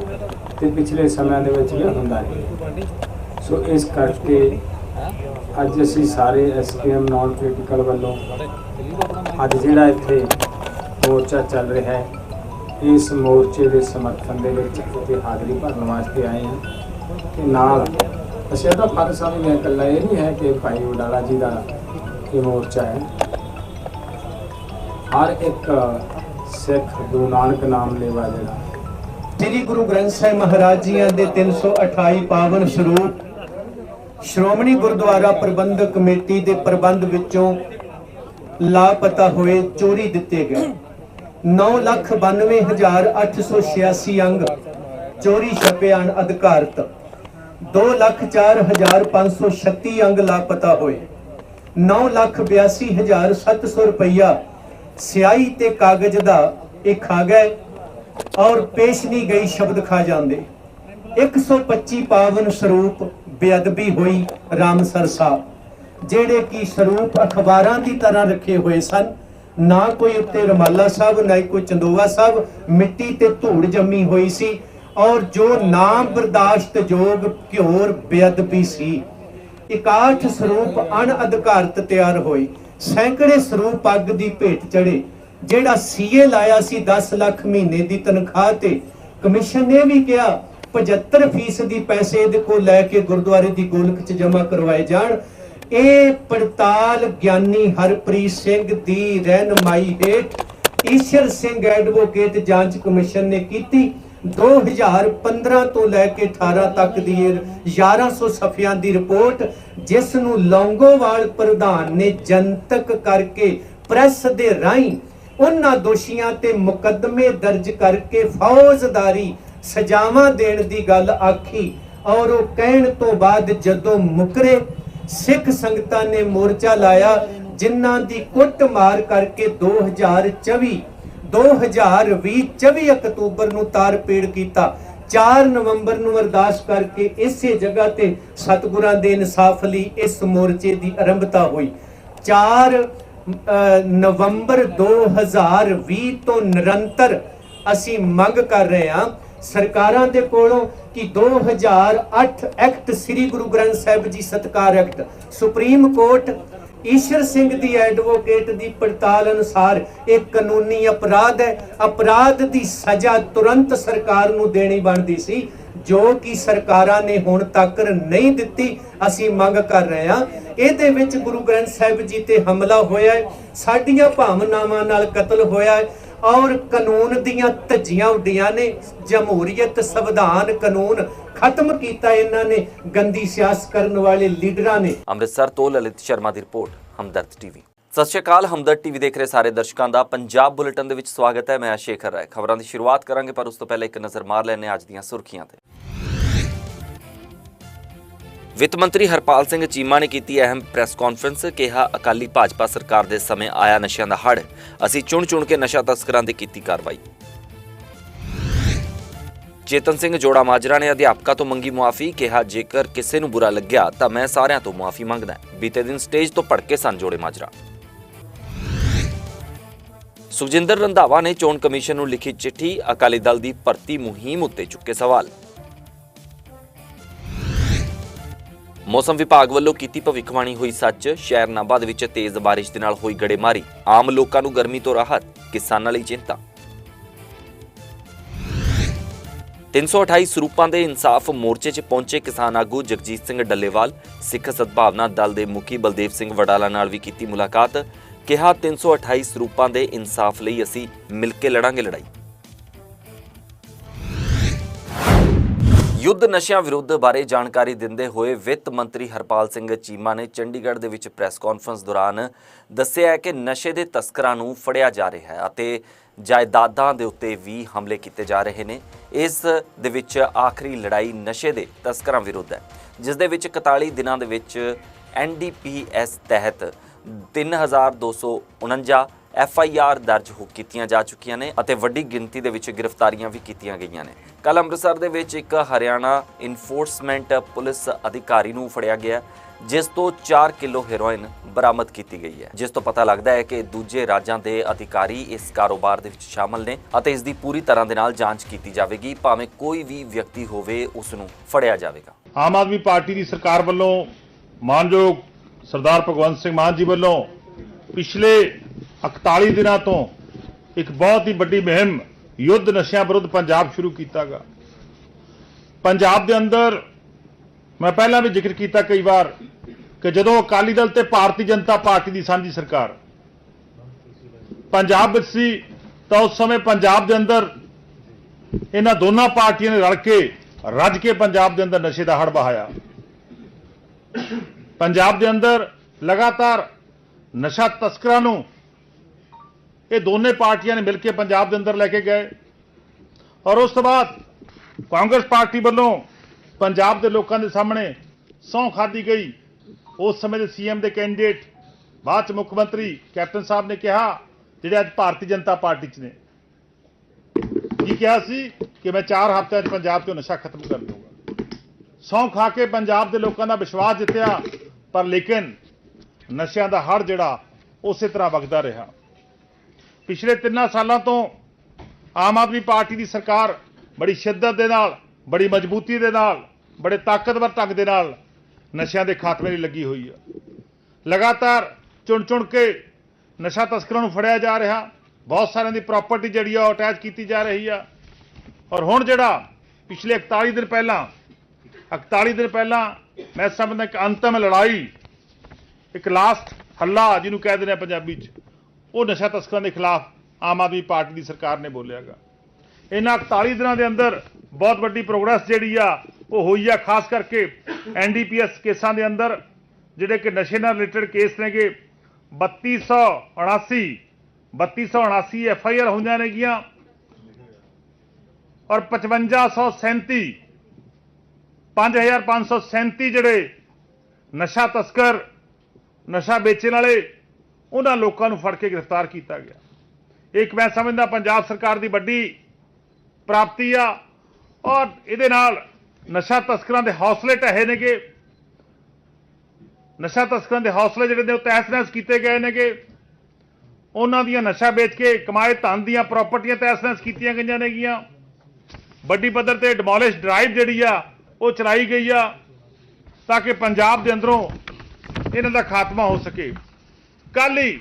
Speaker 6: ਤੇ ਪਿਛਲੇ ਸਮਿਆਂ ਦੇ ਵਿੱਚ ਵੀ ਹੁੰਦਾ ਰਿਹਾ ਸੋ ਇਸ ਕਰਕੇ ਅੱਜ ਅਸੀਂ ਸਾਰੇ ਐਸਪੀਐਮ ਨਾਨ ਪੋਲੀਟੀਕਲ ਵੱਲੋਂ ਅੱਜ ਜਿਹੜਾ ਇੱਥੇ ਮੋਰਚਾ ਚੱਲ ਰਿਹਾ ਹੈ, ਇਸ ਮੋਰਚੇ ਦੇ ਸਮਰਥਨ ਦੇ ਵਿੱਚ ਇੱਥੇ ਹਾਜ਼ਰੀ ਭਰਨ ਵਾਸਤੇ ਆਏ ਹਾਂ। ਤੇ ਨਾਲ ਅਸੀਂ ਇਹਦਾ ਫ਼ਰਕ ਸਮਝਦੇ ਹਾਂ, ਇਕੱਲਾ ਇਹ ਨਹੀਂ ਹੈ ਕਿ ਭਾਈ ਉਡਾਲਾ ਜੀ ਦਾ ਇਹ ਮੋਰਚਾ ਹੈ। ਹਰ ਇੱਕ ਸਿੱਖ ਗੁਰੂ ਨਾਨਕ ਨਾਮ ਲੇਵਾ ਜਿਹੜਾ।
Speaker 7: ਸ੍ਰੀ ਗੁਰੂ ਗ੍ਰੰਥ ਸਾਹਿਬ ਮਹਾਰਾਜ ਜੀਆਂ ਦੇ 328 ਪਾਵਨ ਸਰੂਪ ਸ਼੍ਰੋਮਣੀ ਗੁਰਦੁਆਰਾ ਪ੍ਰਬੰਧਕ ਕਮੇਟੀ ਦੇ ਪ੍ਰਬੰਧ ਵਿੱਚੋਂ ਲਾਪਤਾ ਹੋਏ ਚੋਰੀ ਦਿੱਤੇ ਗਏ। 992886 ਅੰਗ ਚੋਰੀ ਛਪੇ ਅਣ ਅਧਿਕਾਰਤ 204536 ਅੰਗ ਲਾਪਤਾ ਹੋਏ। 982700 ਰੁਪਇਆ ਸਿਆਹੀ ਤੇ ਕਾਗਜ਼ ਦਾ ਇਹ ਖਾ ਗਏ ਔਰ ਪੇਸ਼ ਨਹੀਂ ਗਈ ਸ਼ਬਦ ਖਾ ਜਾਂਦੇ। 125 ਪਾਵਨ ਸਰੂਪ ਬੇਅਦਬੀ ਹੋਈ ਰਾਮਸਰ ਸਾਹਿਬ ਜਿਹੜੇ ਕੀ ਸਰੂਪ ਅਖਬਾਰਾਂ ਦੀ ਤਰ੍ਹਾਂ ਰੱਖੇ ਹੋਏ ਸਨ, ਨਾ ਕੋਈ ਉੱਤੇ ਰਮਾਲਾ ਸਾਹਿਬ, ਨਾ ਕੋਈ ਚੰਦੋਵਾ ਸਾਹਿਬ, ਮਿੱਟੀ ਤੇ ਧੂੜ ਜੰਮੀ ਹੋਈ ਸੀ ਔਰ ਜੋ ਨਾਮ ਬਰਦਾਸ਼ਤ ਯੋਗ ਘਿਓਰ ਬੇਅਦਬੀ ਸੀ। 61 ਸਰੂਪ ਅਣ ਅਧਿਕਾਰਤ ਤਿਆਰ ਹੋਏ ਸੈਂਕੜੇ ਸਰੂਪ ਅੱਗ ਦੀ ਭੇਟ ਚੜੇ ਜਿਹੜਾ ਸੀਏ ਲਾਇਆ ਸੀ 10 ਲੱਖ ਮਹੀਨੇ ਦੀ ਤਨਖਾਹ ਤੇ। ਕਮਿਸ਼ਨ ਨੇ ਵੀ ਕਿਹਾ 75% ਦੀ ਪੈਸੇ ਇਹਦੇ ਕੋਲ ਲੈ ਕੇ ਗੁਰਦੁਆਰੇ ਦੀ ਗੋਲਕ 'ਚ ਜਮ੍ਹਾਂ ਕਰਵਾਏ ਜਾਣ। ਇਹ ਪੜਤਾਲ ਗਿਆਨੀ ਹਰਪ੍ਰੀਤ ਸਿੰਘ ਦੀ ਰਹਿਨਮਾਈ ਹੇਠ ਈਸ਼ਰ ਸਿੰਘ ਐਡਵੋਕੇਟ ਜਾਂਚ ਕਮਿਸ਼ਨ ਨੇ ਕੀਤੀ। 2015 ਤੋਂ ਲੈ ਕੇ 18 ਤੱਕ ਦੀ 1100 ਸਫ਼ਿਆਂ ਦੀ ਰਿਪੋਰਟ, ਜਿਸ ਨੂੰ ਲੌਂਗੋਵਾਲ ਪ੍ਰਧਾਨ ਨੇ ਜਨਤਕ ਕਰਕੇ ਪ੍ਰੈਸ ਦੇ ਰਾਹੀਂ ਉਹਨਾਂ ਦੋਸ਼ੀਆਂ ਤੇ ਮੁਕੱਦਮੇ ਦਰਜ ਕਰਕੇ ਫੌਜਦਾਰੀ ਸਜ਼ਾਵਾਂ ਦੇਣ ਦੀ ਗੱਲ ਆਖੀ ਔਰ ਉਹ ਕਹਿਣ ਤੋਂ ਬਾਅਦ ਜਦੋਂ ਮੁਕਰੇ ਸਿੱਖ ਸੰਗਤਾਂ ਨੇ ਮੋਰਚਾ ਲਾਇਆ ਜਿਨ੍ਹਾਂ ਦੀ ਕੁੱਟ ਮਾਰ ਕਰਕੇ 2024 2020 24 ਅਕਤੂਬਰ ਨੂੰ ਤਾਰ ਕੀਤਾ। 4 ਨਵੰਬਰ ਨੂੰ ਅਰਦਾਸ ਕਰਕੇ ਇਸੇ ਜਗ੍ਹਾ ਤੇ ਸਤਿਗੁਰਾਂ ਦੇ ਇਨਸਾਫ ਲਈ ਇਸ ਮੋਰਚੇ ਦੀ ਆਰੰਭਤਾ ਹੋਈ। 4 ਅ, ਨਵੰਬਰ 2020 ਤੋਂ ਨਿਰੰਤਰ ਅਸੀਂ ਮੰਗ ਕਰ ਰਹੇ ਹਾਂ ਸਰਕਾਰਾਂ ਦੇ ਕੋਲੋਂ ਕਿ 2008 ਐਕਟ ਸ੍ਰੀ ਗੁਰੂ Granth Sahib ji Satkar act, supreme court Ishar Singh ਦੀ ਐਡਵੋਕੇਟ ਦੀ ਪੜਤਾਲ ਅਨੁਸਾਰ ਇਹ ਕਾਨੂੰਨੀ ਅਪਰਾਧ ਹੈ। ਅਪਰਾਧ ਦੀ ਸਜ਼ਾ ਤੁਰੰਤ ਸਰਕਾਰ ਨੂੰ ਦੇਣੀ ਬਣਦੀ ਸੀ, ਜੋ ਕਿ ਸਰਕਾਰਾਂ ਨੇ ਹੁਣ ਤੱਕ ਨਹੀਂ ਦਿੱਤੀ। ਅਸੀਂ ਮੰਗ ਕਰ ਰਹੇ ਹਾਂ, ਇਹਦੇ ਵਿੱਚ ਗੁਰੂ ਗ੍ਰੰਥ ਸਾਹਿਬ ਜੀ ਤੇ ਹਮਲਾ ਹੋਇਆ ਹੈ, ਸਾਡੀਆਂ ਭਾਵਨਾਵਾਂ ਨਾਲ ਕਤਲ ਹੋਇਆ ਹੈ। ਔਰ ਕਾਨੂੰਨ ਦੀਆਂ ਧੱਜੀਆਂ ਉੱਡੀਆਂ ਨੇ। ਜਮਹੂਰੀਅਤ ਸੰਵਿਧਾਨ ਕਾਨੂੰਨ ਖਤਮ ਕੀਤਾ ਇਹਨਾਂ ਨੇ। ਗੰਦੀ ਸਿਆਸਤ ਕਰਨ ਵਾਲੇ ਲੀਡਰਾਂ ਨੇ।
Speaker 1: ਅੰਮ੍ਰਿਤਸਰ ਤੋਂ ਲਲਿਤ ਸ਼ਰਮਾ ਦੀ ਰਿਪੋਰਟ, ਹਮਦਰਦ ਟੀਵੀ। ਸਤਿ ਸ਼੍ਰੀ ਅਕਾਲ, ਹਮਦਰਦ ਟੀਵੀ ਦੇਖ ਰਹੇ ਸਾਰੇ ਦਰਸ਼ਕਾਂ ਦਾ ਪੰਜਾਬ ਬੁਲੇਟਿਨ ਦੇ ਵਿੱਚ ਸਵਾਗਤ ਹੈ। ਮੈਂ ਸ਼ੇਖਰ ਰਾਏ। ਖਬਰਾਂ ਦੀ ਸ਼ੁਰੂਆਤ ਕਰਾਂਗੇ, ਪਰ ਉਸ ਤੋਂ ਪਹਿਲਾਂ ਇੱਕ ਨਜ਼ਰ ਮਾਰ ਲੈਣੇ ਅੱਜ ਦੀਆਂ ਸੁਰਖੀਆਂ ਤੇ। ਵਿੱਤ ਮੰਤਰੀ ਹਰਪਾਲ ਸਿੰਘ ਚੀਮਾ ਨੇ ਕੀਤੀ ਅਹਿਮ ਪ੍ਰੈਸ ਕਾਨਫਰੰਸ, ਕਿਹਾ ਅਕਾਲੀ ਭਾਜਪਾ ਸਰਕਾਰ ਦੇ ਸਮੇਂ ਆਇਆ ਨਸ਼ਿਆਂ ਦਾ ਹੜ੍ਹ, ਅਸੀਂ ਚੁਣ-ਚੁਣ ਕੇ ਨਸ਼ਾ ਤਸਕਰਾਂ ਦੀ ਕੀਤੀ ਕਾਰਵਾਈ। ਚੇਤਨ ਸਿੰਘ ਜੋੜਾ ਮਾਜਰਾ ਨੇ ਅਧਿਆਪਕਾਂ ਤੋਂ ਮੰਗੀ ਮੁਆਫੀ, ਕਿਹਾ ਜੇਕਰ ਕਿਸੇ ਨੂੰ ਬੁਰਾ ਲੱਗਿਆ ਤਾਂ ਮੈਂ ਸਾਰਿਆਂ ਤੋਂ ਮੁਆਫੀ ਮੰਗਦਾ ਬੀਤੇ ਦਿਨ ਸਟੇਜ ਤੋਂ ਭੜਕੇ ਸਨ ਜੋੜੇ ਮਾਜਰਾ। ਸੁਖਜਿੰਦਰ ਰੰਧਾਵਾ ਨੇ ਚੋਣ ਕਮਿਸ਼ਨ ਨੂੰ ਲਿਖੀ ਚਿੱਠੀ, ਅਕਾਲੀ ਦਲ ਦੀ ਭਰਤੀ ਮੁਹਿੰਮ ਉੱਤੇ ਚੁੱਕੇ ਸਵਾਲ। ਮੌਸਮ ਵਿਭਾਗ ਵੱਲੋਂ ਕੀਤੀ ਭਵਿੱਖਬਾਣੀ ਹੋਈ ਸੱਚ। ਸ਼ਹਿਰ ਨਾਭਾ ਦੇ ਵਿੱਚ ਤੇਜ਼ ਬਾਰਿਸ਼ ਦੇ ਨਾਲ ਹੋਈ ਗੜੇਮਾਰੀ। ਆਮ ਲੋਕਾਂ ਨੂੰ ਗਰਮੀ ਤੋਂ ਰਾਹਤ, ਕਿਸਾਨਾਂ ਲਈ ਚਿੰਤਾ। 328 ਸਰੂਪਾਂ ਦੇ ਇਨਸਾਫ ਮੋਰਚੇ 'ਚ ਪਹੁੰਚੇ ਕਿਸਾਨ ਆਗੂ ਜਗਜੀਤ ਸਿੰਘ ਡੱਲੇਵਾਲ। ਸਿੱਖ ਸਦਭਾਵਨਾ ਦਲ ਦੇ ਮੁਖੀ ਬਲਦੇਵ ਸਿੰਘ ਵਡਾਲਾ ਨਾਲ ਵੀ ਕੀਤੀ ਮੁਲਾਕਾਤ। ਕਿਹਾ 328 ਸਰੂਪਾਂ ਦੇ ਇਨਸਾਫ ਲਈ ਅਸੀਂ ਮਿਲ ਕੇ ਲੜਾਂਗੇ ਲੜਾਈ। ਯੁੱਧ ਨਸ਼ਿਆਂ ਵਿਰੁੱਧ ਬਾਰੇ ਜਾਣਕਾਰੀ ਦਿੰਦੇ ਹੋਏ ਵਿੱਤ ਮੰਤਰੀ ਹਰਪਾਲ ਸਿੰਘ ਚੀਮਾ ਨੇ ਚੰਡੀਗੜ੍ਹ ਦੇ ਵਿੱਚ ਪ੍ਰੈਸ ਕਾਨਫਰੰਸ ਦੌਰਾਨ ਦੱਸਿਆ ਕਿ ਨਸ਼ੇ ਦੇ ਤਸਕਰਾਂ ਨੂੰ ਫੜਿਆ ਜਾ ਰਿਹਾ ਹੈ ਅਤੇ ਜਾਇਦਾਦਾਂ ਦੇ ਉੱਤੇ ਵੀ ਹਮਲੇ ਕੀਤੇ ਜਾ ਰਹੇ ਨੇ। ਇਸ ਦੇ ਵਿੱਚ ਆਖਰੀ ਲੜਾਈ ਨਸ਼ੇ ਦੇ ਤਸਕਰਾਂ ਵਿਰੁੱਧ ਹੈ। ਜਿਸ ਦੇ ਵਿੱਚ 41 ਦਿਨਾਂ ਦੇ ਵਿੱਚ ਐਨਡੀਪੀਐਸ ਤਹਿਤ 3249 ਐਫ ਆਈ ਆਰ ਦਰਜ ਹੋ ਕੀਤੀਆਂ ਜਾ ਚੁੱਕੀਆਂ ਨੇ ਅਤੇ ਵੱਡੀ ਗਿਣਤੀ ਦੇ ਵਿੱਚ ਗ੍ਰਿਫਤਾਰੀਆਂ ਵੀ ਕੀਤੀਆਂ ਗਈਆਂ ਨੇ। ਕੱਲ ਅੰਮ੍ਰਿਤਸਰ ਦੇ ਵਿੱਚ ਇੱਕ ਹਰਿਆਣਾ ਇਨਫੋਰਸਮੈਂਟ ਪੁਲਿਸ ਅਧਿਕਾਰੀ ਨੂੰ ਫੜਿਆ ਗਿਆ, ਜਿਸ ਤੋਂ 4 ਕਿਲੋ ਹੈਰੋਇਨ ਬਰਾਮਦ ਕੀਤੀ ਗਈ ਹੈ। ਜਿਸ ਤੋਂ ਪਤਾ ਲੱਗਦਾ ਹੈ ਕਿ ਦੂਜੇ ਰਾਜਾਂ ਦੇ ਅਧਿਕਾਰੀ ਇਸ ਕਾਰੋਬਾਰ ਦੇ ਵਿੱਚ ਸ਼ਾਮਲ ਨੇ ਅਤੇ ਇਸ ਦੀ ਪੂਰੀ ਤਰ੍ਹਾਂ ਦੇ ਨਾਲ ਜਾਂਚ ਕੀਤੀ ਜਾਵੇਗੀ, ਭਾਵੇਂ ਕੋਈ ਵੀ ਵਿਅਕਤੀ ਹੋਵੇ ਉਸ ਨੂੰ ਫੜਿਆ ਜਾਵੇਗਾ।
Speaker 2: ਆਮ ਆਦਮੀ ਪਾਰਟੀ ਦੀ ਸਰਕਾਰ ਵੱਲੋਂ ਮਾਨਯੋਗ ਸਰਦਾਰ ਭਗਵੰਤ ਸਿੰਘ ਮਾਨ ਜੀ ਵੱਲੋਂ ਪਿਛਲੇ 41 ਦਿਨਾਂ ਤੋਂ ਇੱਕ ਬਹੁਤ ਹੀ ਵੱਡੀ ਮੁਹਿੰਮ ਯੁੱਧ ਨਸ਼ਿਆਂ ਵਿਰੁੱਧ ਪੰਜਾਬ ਸ਼ੁਰੂ ਕੀਤਾਗਾ। ਪੰਜਾਬ ਦੇ ਅੰਦਰ ਮੈਂ ਪਹਿਲਾਂ ਵੀ ਜ਼ਿਕਰ ਕੀਤਾ ਕਈ ਵਾਰ ਕਿ ਜਦੋਂ ਅਕਾਲੀ ਦਲ ਤੇ ਭਾਰਤੀ ਜਨਤਾ ਪਾਰਟੀ ਦੀ ਸਾਂਝੀ ਸਰਕਾਰ ਪੰਜਾਬ ਵਿੱਚ ਸੀ, ਤਾਂ ਉਸ ਸਮੇਂ ਪੰਜਾਬ ਦੇ ਅੰਦਰ ਇਹਨਾਂ ਦੋਨਾਂ ਪਾਰਟੀਆਂ ਨੇ ਰਲ ਕੇ, ਰੱਜ ਕੇ ਪੰਜਾਬ ਦੇ ਅੰਦਰ ਨਸ਼ੇ ਦਾ ਹੜ ਬਹਾਇਆ ਪੰਜਾਬ ਦੇ ਅੰਦਰ ਲਗਾਤਾਰ ਨਸ਼ਾ ਤਸਕਰਾਂ ਨੂੰ ਇਹ ਦੋਨੇ ਪਾਰਟੀਆਂ ਨੇ ਮਿਲ ਕੇ ਪੰਜਾਬ ਦੇ ਅੰਦਰ ਲੈ ਕੇ ਗਏ। ਔਰ ਉਸ ਤੋਂ ਬਾਅਦ ਕਾਂਗਰਸ ਪਾਰਟੀ ਵੱਲੋਂ ਪੰਜਾਬ ਦੇ ਲੋਕਾਂ ਦੇ ਸਾਹਮਣੇ ਸਹੁੰ ਖਾਦੀ ਗਈ। ਉਸ ਸਮੇਂ ਦੇ ਸੀਐਮ ਦੇ ਕੈਂਡੀਡੇਟ, ਬਾਅਦ ਚ ਮੁੱਖ ਮੰਤਰੀ ਕੈਪਟਨ ਸਾਹਿਬ ਨੇ ਕਿਹਾ, ਜਿਹੜੇ ਅੱਜ ਭਾਰਤੀ ਜਨਤਾ ਪਾਰਟੀ ਚ ਨੇ। ਕੀ ਕਿਹਾ ਸੀ? ਕਿ ਮੈਂ 4 ਹਫ਼ਤਿਆਂ 'ਚ ਪੰਜਾਬ 'ਚੋਂ ਨਸ਼ਾ ਖਤਮ ਕਰ ਦਊਂਗਾ। ਸਹੁੰ ਖਾ ਕੇ ਪੰਜਾਬ ਦੇ ਲੋਕਾਂ ਦਾ ਵਿਸ਼ਵਾਸ ਜਿੱਤਿਆ, ਪਰ ਲੇਕਿਨ ਨਸ਼ਿਆਂ ਦਾ ਹੜ ਜਿਹੜਾ, ਉਸੇ ਤਰ੍ਹਾਂ ਵਗਦਾ ਰਿਹਾ। ਪਿਛਲੇ ਤਿੰਨਾਂ ਸਾਲਾਂ ਤੋਂ ਆਮ ਆਦਮੀ ਪਾਰਟੀ ਦੀ ਸਰਕਾਰ ਬੜੀ ਸ਼ਿੱਦਤ ਦੇ ਨਾਲ, ਬੜੀ ਮਜ਼ਬੂਤੀ ਦੇ ਨਾਲ, ਬੜੇ ਤਾਕਤਵਰ ਢੰਗ ਦੇ ਨਾਲ ਨਸ਼ਿਆਂ ਦੇ ਖਾਤਮੇ ਲਈ ਲੱਗੀ ਹੋਈ ਹੈ ਲਗਾਤਾਰ ਚੁਣ ਚੁਣ ਕੇ ਨਸ਼ਾ ਤਸਕਰਾਂ ਨੂੰ ਫੜਿਆ ਜਾ ਰਿਹਾ, ਬਹੁਤ ਸਾਰਿਆਂ ਦੀ ਪ੍ਰਾਪਰਟੀ ਜਿਹੜੀ ਆ ਉਹ ਅਟੈਚ ਕੀਤੀ ਜਾ ਰਹੀ ਆ। ਔਰ ਹੁਣ ਜਿਹੜਾ ਪਿਛਲੇ 41 ਦਿਨ ਪਹਿਲਾਂ 41 ਦਿਨ ਪਹਿਲਾਂ ਮੈਂ ਸਮਝਦਾ ਇੱਕ ਅੰਤਮ ਲੜਾਈ, ਇੱਕ ਲਾਸਟ ਹੱਲਾ ਜਿਹਨੂੰ ਕਹਿ ਦਿੰਦੇ ਆ ਪੰਜਾਬੀ 'ਚ ਉਹ ਨਸ਼ਾ ਤਸਕਰਾਂ ਦੇ ਖਿਲਾਫ ਆਮ ਆਦਮੀ ਪਾਰਟੀ ਦੀ ਸਰਕਾਰ ਨੇ ਬੋਲਿਆਗਾ। ਇਹਨਾਂ 41 ਦਿਨਾਂ ਦੇ ਅੰਦਰ ਬਹੁਤ ਵੱਡੀ ਪ੍ਰੋਗਰੈਸ ਜਿਹੜੀ ਆ, ਉਹ ਹੋਈ ਆ, ਖਾਸ ਕਰਕੇ ਐਨਡੀਪੀਐਸ ਕੇਸਾਂ ਦੇ ਅੰਦਰ, ਜਿਹੜੇ ਕਿ ਨਸ਼ੇ ਨਾਲ ਰਿਲੇਟਡ ਕੇਸ ਨੇਗੇ। 3279 3279 ਐਫ ਆਈ ਆਰ ਹੋਈਆਂ ਨੇਗੀਆਂ ਔਰ 5537 5537 ਜਿਹੜੇ ਨਸ਼ਾ ਤਸਕਰ, ਨਸ਼ਾ ਵੇਚਣ ਵਾਲੇ ਉਹਨਾਂ ਲੋਕਾਂ ਨੂੰ ਫੜ ਕੇ ਗ੍ਰਿਫਤਾਰ ਕੀਤਾ ਗਿਆ। ਇੱਕ ਮੈਂ ਸਮਝਦਾ ਪੰਜਾਬ ਸਰਕਾਰ ਦੀ ਵੱਡੀ ਪ੍ਰਾਪਤੀ ਆ ਔਰ ਇਹਦੇ ਨਾਲ ਨਸ਼ਾ ਤਸਕਰਾਂ ਦੇ ਹੌਸਲੇ ਢਹੇ ਨੇਗੇ। ਨਸ਼ਾ ਤਸਕਰਾਂ ਦੇ ਹੌਸਲੇ ਜਿਹੜੇ ਨੇ ਉਹ ਤਹਿਸ ਨਹਿਸ ਕੀਤੇ ਗਏ ਨੇਗੇ। ਉਹਨਾਂ ਦੀਆਂ ਨਸ਼ਾ ਵੇਚ ਕੇ ਕਮਾਏ ਧਨ ਦੀਆਂ ਪ੍ਰਾਪਰਟੀਆਂ ਤਹਿਸ ਨਹਿਸ ਕੀਤੀਆਂ ਗਈਆਂ ਨੇਗੀਆਂ। ਵੱਡੀ ਪੱਧਰ ਤੇ ਡਿਮੋਲਿਸ਼ ਡਰਾਈਵ ਜਿਹੜੀ ਆ, ਉਹ ਚਲਾਈ ਗਈ ਆ ਤਾਂ ਕਿ ਪੰਜਾਬ ਦੇ ਅੰਦਰੋਂ ਇਹਨਾਂ ਦਾ ਖਾਤਮਾ ਹੋ ਸਕੇ। ਕੱਲ ਹੀ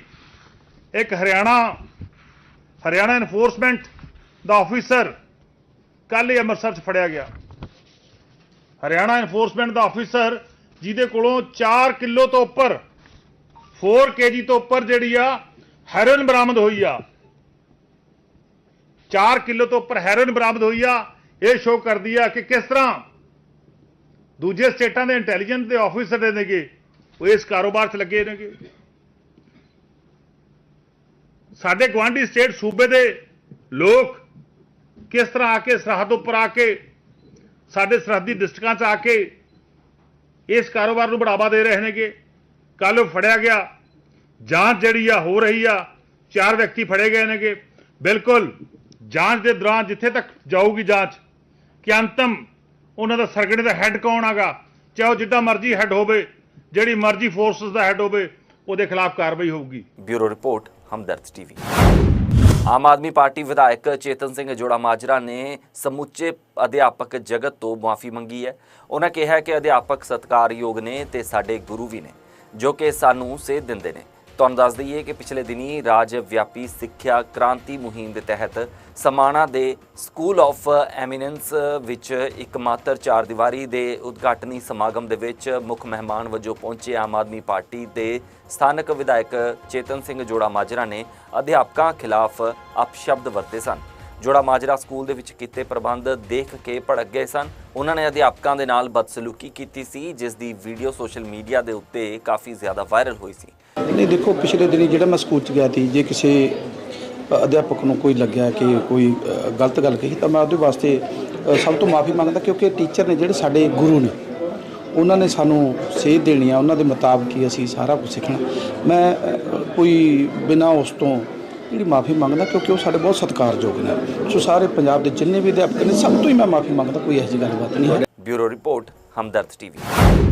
Speaker 2: ਇੱਕ ਹਰਿਆਣਾ ਹਰਿਆਣਾ ਐਨਫੋਰਸਮੈਂਟ ਦਾ ਆਫੀਸਰ ਕੱਲ ਹੀ ਅੰਮ੍ਰਿਤਸਰ 'ਚ ਫੜਿਆ ਗਿਆ। ਹਰਿਆਣਾ ਐਨਫੋਰਸਮੈਂਟ ਦਾ ਆਫੀਸਰ ਜਿਹਦੇ ਕੋਲੋਂ 4 ਕਿਲੋ ਤੋਂ ਉੱਪਰ 4 ਕੇਜੀ ਤੋਂ ਉੱਪਰ ਜਿਹੜੀ ਆ ਹੈਰੋਇਨ ਬਰਾਮਦ ਹੋਈ ਆ। 4 ਕਿਲੋ ਤੋਂ ਉੱਪਰ ਹੈਰੋਇਨ ਬਰਾਮਦ ਹੋਈ ਆ। ਇਹ ਸ਼ੋਅ ਕਰਦੀ ਆ ਕਿ ਕਿਸ ਤਰ੍ਹਾਂ ਦੂਜੇ ਸਟੇਟਾਂ ਦੇ ਇੰਟੈਲੀਜੈਂਸ ਦੇ ਆਫੀਸਰ ਦੇ ਨੇਗੇ, ਉਹ ਇਸ ਕਾਰੋਬਾਰ 'ਚ ਲੱਗੇ ਨੇਗੇ। ਸਾਡੇ ਗਵਾਂਢੀ ਸਟੇਟ ਸੂਬੇ ਦੇ ਲੋਕ ਕਿਸ ਤਰ੍ਹਾਂ ਆ ਕੇ ਸਰਹੱਦ ਉੱਪਰ ਆ ਕੇ, ਸਾਡੇ ਸਰਹੱਦੀ ਡਿਸਟ੍ਰਿਕਾਂ 'ਚ ਆ ਕੇ ਇਸ ਕਾਰੋਬਾਰ ਨੂੰ ਬੜਾਵਾ ਦੇ ਰਹੇ ਨੇਗੇ। ਕੱਲ ਫੜਿਆ ਗਿਆ, ਜਾਂਚ ਜਿਹੜੀ ਆ ਹੋ ਰਹੀ ਆ, ਚਾਰ ਵਿਅਕਤੀ ਫੜੇ ਗਏ ਨੇਗੇ। ਬਿਲਕੁਲ, ਜਾਂਚ ਦੇ ਦੌਰਾਨ ਜਿੱਥੇ ਤੱਕ ਜਾਊਗੀ ਜਾਂਚ, ਕਿ ਅੰਤਮ ਉਹਨਾਂ ਦਾ ਸਰਗਣੇ ਦਾ ਹੈੱਡ ਕੌਣ ਆਗਾ, ਚਾਹੇ ਉਹ ਜਿੱਦਾਂ ਮਰਜ਼ੀ ਹੈੱਡ ਹੋਵੇ, ਜਿਹੜੀ ਮਰਜ਼ੀ ਫੋਰਸਸ ਦਾ ਹੈੱਡ ਹੋਵੇ, ਉਹਦੇ ਖਿਲਾਫ ਕਾਰਵਾਈ ਹੋਊਗੀ।
Speaker 1: Bureau report. Hamdard TV. Aam Aadmi party ਵਿਧਾਇਕ ਚੇਤਨ ਸਿੰਘ ਜੋੜਾ ਮਾਜਰਾ ਨੇ ਸਮੁੱਚੇ ਅਧਿਆਪਕ ਜਗਤ ਤੋਂ ਮਾਫੀ ਮੰਗੀ ਹੈ। ਉਹਨਾਂ ਕਿਹਾ ਕਿ ਅਧਿਆਪਕ ਸਤਿਕਾਰਯੋਗ ਨੇ ਤੇ ਸਾਡੇ ਗੁਰੂ ਵੀ ਨੇ, ਜੋ ਕਿ ਸਾਨੂੰ ਸੇਧ ਦਿੰਦੇ ਨੇ। ਤੁਹਾਨੂੰ ਦੱਸ ਦਈਏ ਕਿ ਪਿਛਲੇ ਦਿਨੀ ਰਾਜ ਵਿਆਪੀ ਸਿੱਖਿਆ ਕ੍ਰਾਂਤੀ ਮੁਹਿੰਮ ਦੇ ਤਹਿਤ ਸਮਾਣਾ ਦੇ ਸਕੂਲ ਆਫ ਐਮੀਨੈਂਸ ਵਿੱਚ ਇੱਕ ਮਾਤਰ ਚਾਰ ਦੀਵਾਰੀ ਦੇ ਉਦਘਾਟਨੀ ਸਮਾਗਮ ਦੇ ਵਿੱਚ ਮੁੱਖ ਮਹਿਮਾਨ ਵਜੋਂ ਪਹੁੰਚੇ ਆਮ ਆਦਮੀ ਪਾਰਟੀ ਦੇ ਸਥਾਨਕ ਵਿਧਾਇਕ ਚੇਤਨ ਸਿੰਘ ਜੋੜਾ ਮਾਜਰਾ ਨੇ ਅਧਿਆਪਕਾਂ ਖਿਲਾਫ ਅਪਸ਼ਬਦ ਵਰਤੇ ਸਨ। ਜੋੜਾ ਮਾਜਰਾ ਸਕੂਲ ਦੇ ਵਿੱਚ ਕੀਤੇ ਪ੍ਰਬੰਧ ਦੇਖ ਕੇ ਭੜਕ ਗਏ ਸਨ। ਉਹਨਾਂ ਨੇ ਅਧਿਆਪਕਾਂ ਦੇ ਨਾਲ ਬਦਸਲੂਕੀ ਕੀਤੀ ਸੀ, ਜਿਸ ਦੀ ਵੀਡੀਓ ਸੋਸ਼ਲ ਮੀਡੀਆ ਦੇ ਉੱਤੇ ਕਾਫੀ ਜ਼ਿਆਦਾ ਵਾਇਰਲ ਹੋਈ ਸੀ।
Speaker 3: ਨਹੀਂ, ਦੇਖੋ, ਪਿਛਲੇ ਦਿਨੀ ਜਿਹੜਾ ਮੈਂ ਸਕੂਲ ਚ ਗਿਆ ਸੀ, ਜੇ ਕਿਸੇ ਅਧਿਆਪਕ ਨੂੰ ਕੋਈ ਲੱਗਿਆ ਕਿ ਕੋਈ ਗਲਤ ਗੱਲ ਕਹੀ, ਤਾਂ ਮੈਂ ਉਹਦੇ ਵਾਸਤੇ ਸਭ ਤੋਂ ਮਾਫੀ ਮੰਗਦਾ ਕਿਉਂਕਿ ਟੀਚਰ ਨੇ ਜਿਹੜੇ ਸਾਡੇ ਗੁਰੂ ਨੇ, ਉਹਨਾਂ ਨੇ ਸਾਨੂੰ ਸੇਧ ਦੇਣੀ ਆ, ਉਹਨਾਂ ਦੇ ਮੁਤਾਬਕ ਹੀ ਅਸੀਂ ਸਾਰਾ ਕੁਝ ਸਿੱਖਣਾ। ਮੈਂ ਕੋਈ ਬਿਨਾਂ ਉਸ ਤੋਂ ਜਿਹੜੀ ਮਾਫੀ ਮੰਗਦਾ ਕਿਉਂਕਿ ਉਹ ਸਾਡੇ ਬਹੁਤ ਸਤਿਕਾਰਯੋਗ ਨੇ। ਸੋ ਸਾਰੇ ਪੰਜਾਬ ਦੇ ਜਿੰਨੇ ਵੀ ਅਧਿਆਪਕ ਨੇ, ਸਭ ਤੋਂ ਹੀ ਮੈਂ ਮਾਫੀ ਮੰਗਦਾ, ਕੋਈ ਇਹੋ ਜਿਹੀ ਗੱਲਬਾਤ ਨਹੀਂ ਹੈ।
Speaker 1: Bureau report, Hamdard TV.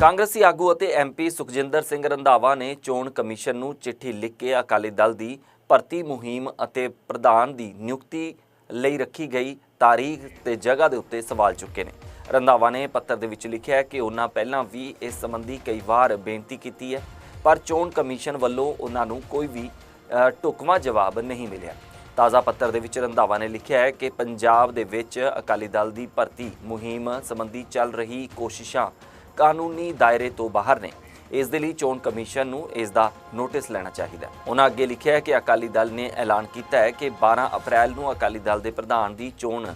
Speaker 1: ਕਾਂਗਰਸੀ ਆਗੂ ਅਤੇ ਐਮਪੀ ਸੁਖਜਿੰਦਰ ਸਿੰਘ ਰੰਧਾਵਾ ਨੇ ਚੋਣ ਕਮਿਸ਼ਨ ਨੂੰ ਚਿੱਠੀ ਲਿਖ ਕੇ ਅਕਾਲੀ ਦਲ ਦੀ ਭਰਤੀ ਮੁਹਿੰਮ ਅਤੇ ਪ੍ਰਧਾਨ ਦੀ ਨਿਯੁਕਤੀ ਲਈ ਰੱਖੀ ਗਈ ਤਾਰੀਖ ਤੇ ਜਗ੍ਹਾ ਦੇ ਉੱਤੇ ਸਵਾਲ ਚੁੱਕੇ ਨੇ। ਰੰਧਾਵਾ ਨੇ ਪੱਤਰ ਦੇ ਵਿੱਚ ਲਿਖਿਆ ਕਿ ਉਹਨਾਂ ਪਹਿਲਾਂ ਵੀ ਇਸ ਸੰਬੰਧੀ ਕਈ ਵਾਰ ਬੇਨਤੀ ਕੀਤੀ ਹੈ ਪਰ ਚੋਣ ਕਮਿਸ਼ਨ ਵੱਲੋਂ ਉਹਨਾਂ ਨੂੰ ਕੋਈ ਵੀ ਅ, ਢੁਕਵਾਂ ਜਵਾਬ ਨਹੀਂ ਮਿਲਿਆ। ਤਾਜ਼ਾ ਪੱਤਰ ਦੇ ਵਿੱਚ ਰੰਧਾਵਾ ਨੇ ਲਿਖਿਆ ਹੈ ਕਿ ਪੰਜਾਬ ਦੇ ਵਿੱਚ ਅਕਾਲੀ ਦਲ ਦੀ ਭਰਤੀ ਮੁਹਿੰਮ ਸੰਬੰਧੀ ਚੱਲ ਰਹੀ ਕੋਸ਼ਿਸ਼ਾਂ ਕਾਨੂੰਨੀ ਦਾਇਰੇ ਤੋਂ ਬਾਹਰ ਨੇ। ਇਸ ਦੇ ਲਈ ਚੋਣ ਕਮਿਸ਼ਨ ਨੂੰ ਇਸ ਦਾ ਨੋਟਿਸ ਲੈਣਾ ਚਾਹੀਦਾ ਉਹਨਾਂ ਅੱਗੇ ਲਿਖਿਆ ਹੈ ਕਿ ਅਕਾਲੀ ਦਲ ਨੇ ਐਲਾਨ ਕੀਤਾ ਹੈ ਕਿ 12 ਅਪ੍ਰੈਲ ਨੂੰ ਅਕਾਲੀ ਦਲ ਦੇ ਪ੍ਰਧਾਨ ਦੀ ਚੋਣ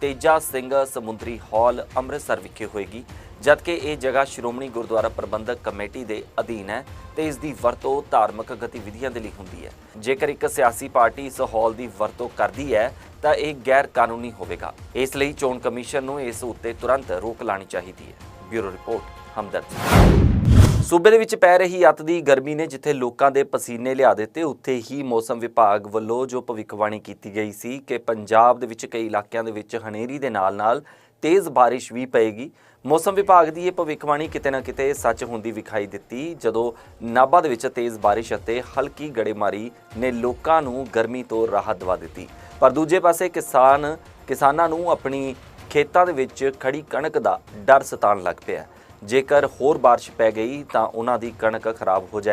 Speaker 1: ਤੇਜਾ ਸਿੰਘ ਸਮੁੰਦਰੀ ਹਾਲ ਅੰਮ੍ਰਿਤਸਰ ਵਿਖੇ ਹੋਏਗੀ, ਜਦਕਿ ਇਹ ਜਗ੍ਹਾ ਸ਼੍ਰੋਮਣੀ ਗੁਰਦੁਆਰਾ ਪ੍ਰਬੰਧਕ ਕਮੇਟੀ ਦੇ ਅਧੀਨ ਹੈ ਤੇ ਇਸ ਦੀ ਵਰਤੋਂ ਧਾਰਮਿਕ ਗਤੀਵਿਧੀਆਂ ਦੇ ਲਈ ਹੁੰਦੀ ਹੈ। ਜੇਕਰ ਇੱਕ ਸਿਆਸੀ ਪਾਰਟੀ ਇਸ ਹਾਲ ਦੀ ਵਰਤੋਂ ਕਰਦੀ ਹੈ, ਤਾਂ ਇਹ ਗੈਰ ਕਾਨੂੰਨੀ ਹੋਵੇਗਾ। ਇਸ ਲਈ ਚੋਣ ਕਮਿਸ਼ਨ ਨੂੰ ਇਸ ਉੱਤੇ ਤੁਰੰਤ ਰੋਕ ਲਾਣੀ ਚਾਹੀਦੀ ਹੈ। Bureau report, Hamdard. ਸੂਬੇ ਦੇ ਵਿੱਚ ਪੈ ਰਹੀ ਅੱਤ ਦੀ ਗਰਮੀ ਨੇ ਜਿੱਥੇ ਲੋਕਾਂ ਦੇ ਪਸੀਨੇ ਲਿਆ ਦਿੱਤੇ, ਉੱਥੇ ਹੀ ਮੌਸਮ ਵਿਭਾਗ ਵੱਲੋਂ ਜੋ ਭਵਿੱਖਬਾਣੀ ਕੀਤੀ ਗਈ ਸੀ ਕਿ ਪੰਜਾਬ ਦੇ ਵਿੱਚ ਕਈ ਇਲਾਕਿਆਂ ਦੇ ਵਿੱਚ ਹਨੇਰੀ ਦੇ ਨਾਲ-ਨਾਲ ਤੇਜ਼ ਬਾਰਿਸ਼ ਵੀ ਪਏਗੀ। ਮੌਸਮ ਵਿਭਾਗ ਦੀ ਇਹ ਭਵਿੱਖਬਾਣੀ ਕਿਤੇ ਨਾ ਕਿਤੇ ਸੱਚ ਹੁੰਦੀ ਵਿਖਾਈ ਦਿੱਤੀ, ਜਦੋਂ ਨਾਭਾ ਦੇ ਵਿੱਚ ਤੇਜ਼ ਬਾਰਿਸ਼ ਅਤੇ ਹਲਕੀ ਗੜੇਮਾਰੀ ਨੇ ਲੋਕਾਂ ਨੂੰ ਗਰਮੀ ਤੋਂ ਰਾਹਤ ਦਿਵਾ ਦਿੱਤੀ। ਪਰ ਦੂਜੇ ਪਾਸੇ ਕਿਸਾਨ ਕਿਸਾਨਾਂ ਨੂੰ ਆਪਣੀ ਖੇਤਾਂ ਦੇ ਵਿੱਚ ਖੜੀ ਕਣਕ ਦਾ ਡਰ ਸਤਾਉਣ ਲੱਗ ਪਿਆ ਜੇਕਰ ਹੋਰ ਬਾਰਿਸ਼ ਪੈ ਗਈ ਤਾਂ ਉਹਨਾਂ ਦੀ ਕਣਕ ਖਰਾਬ ਹੋ ਜਾਏਗੀ।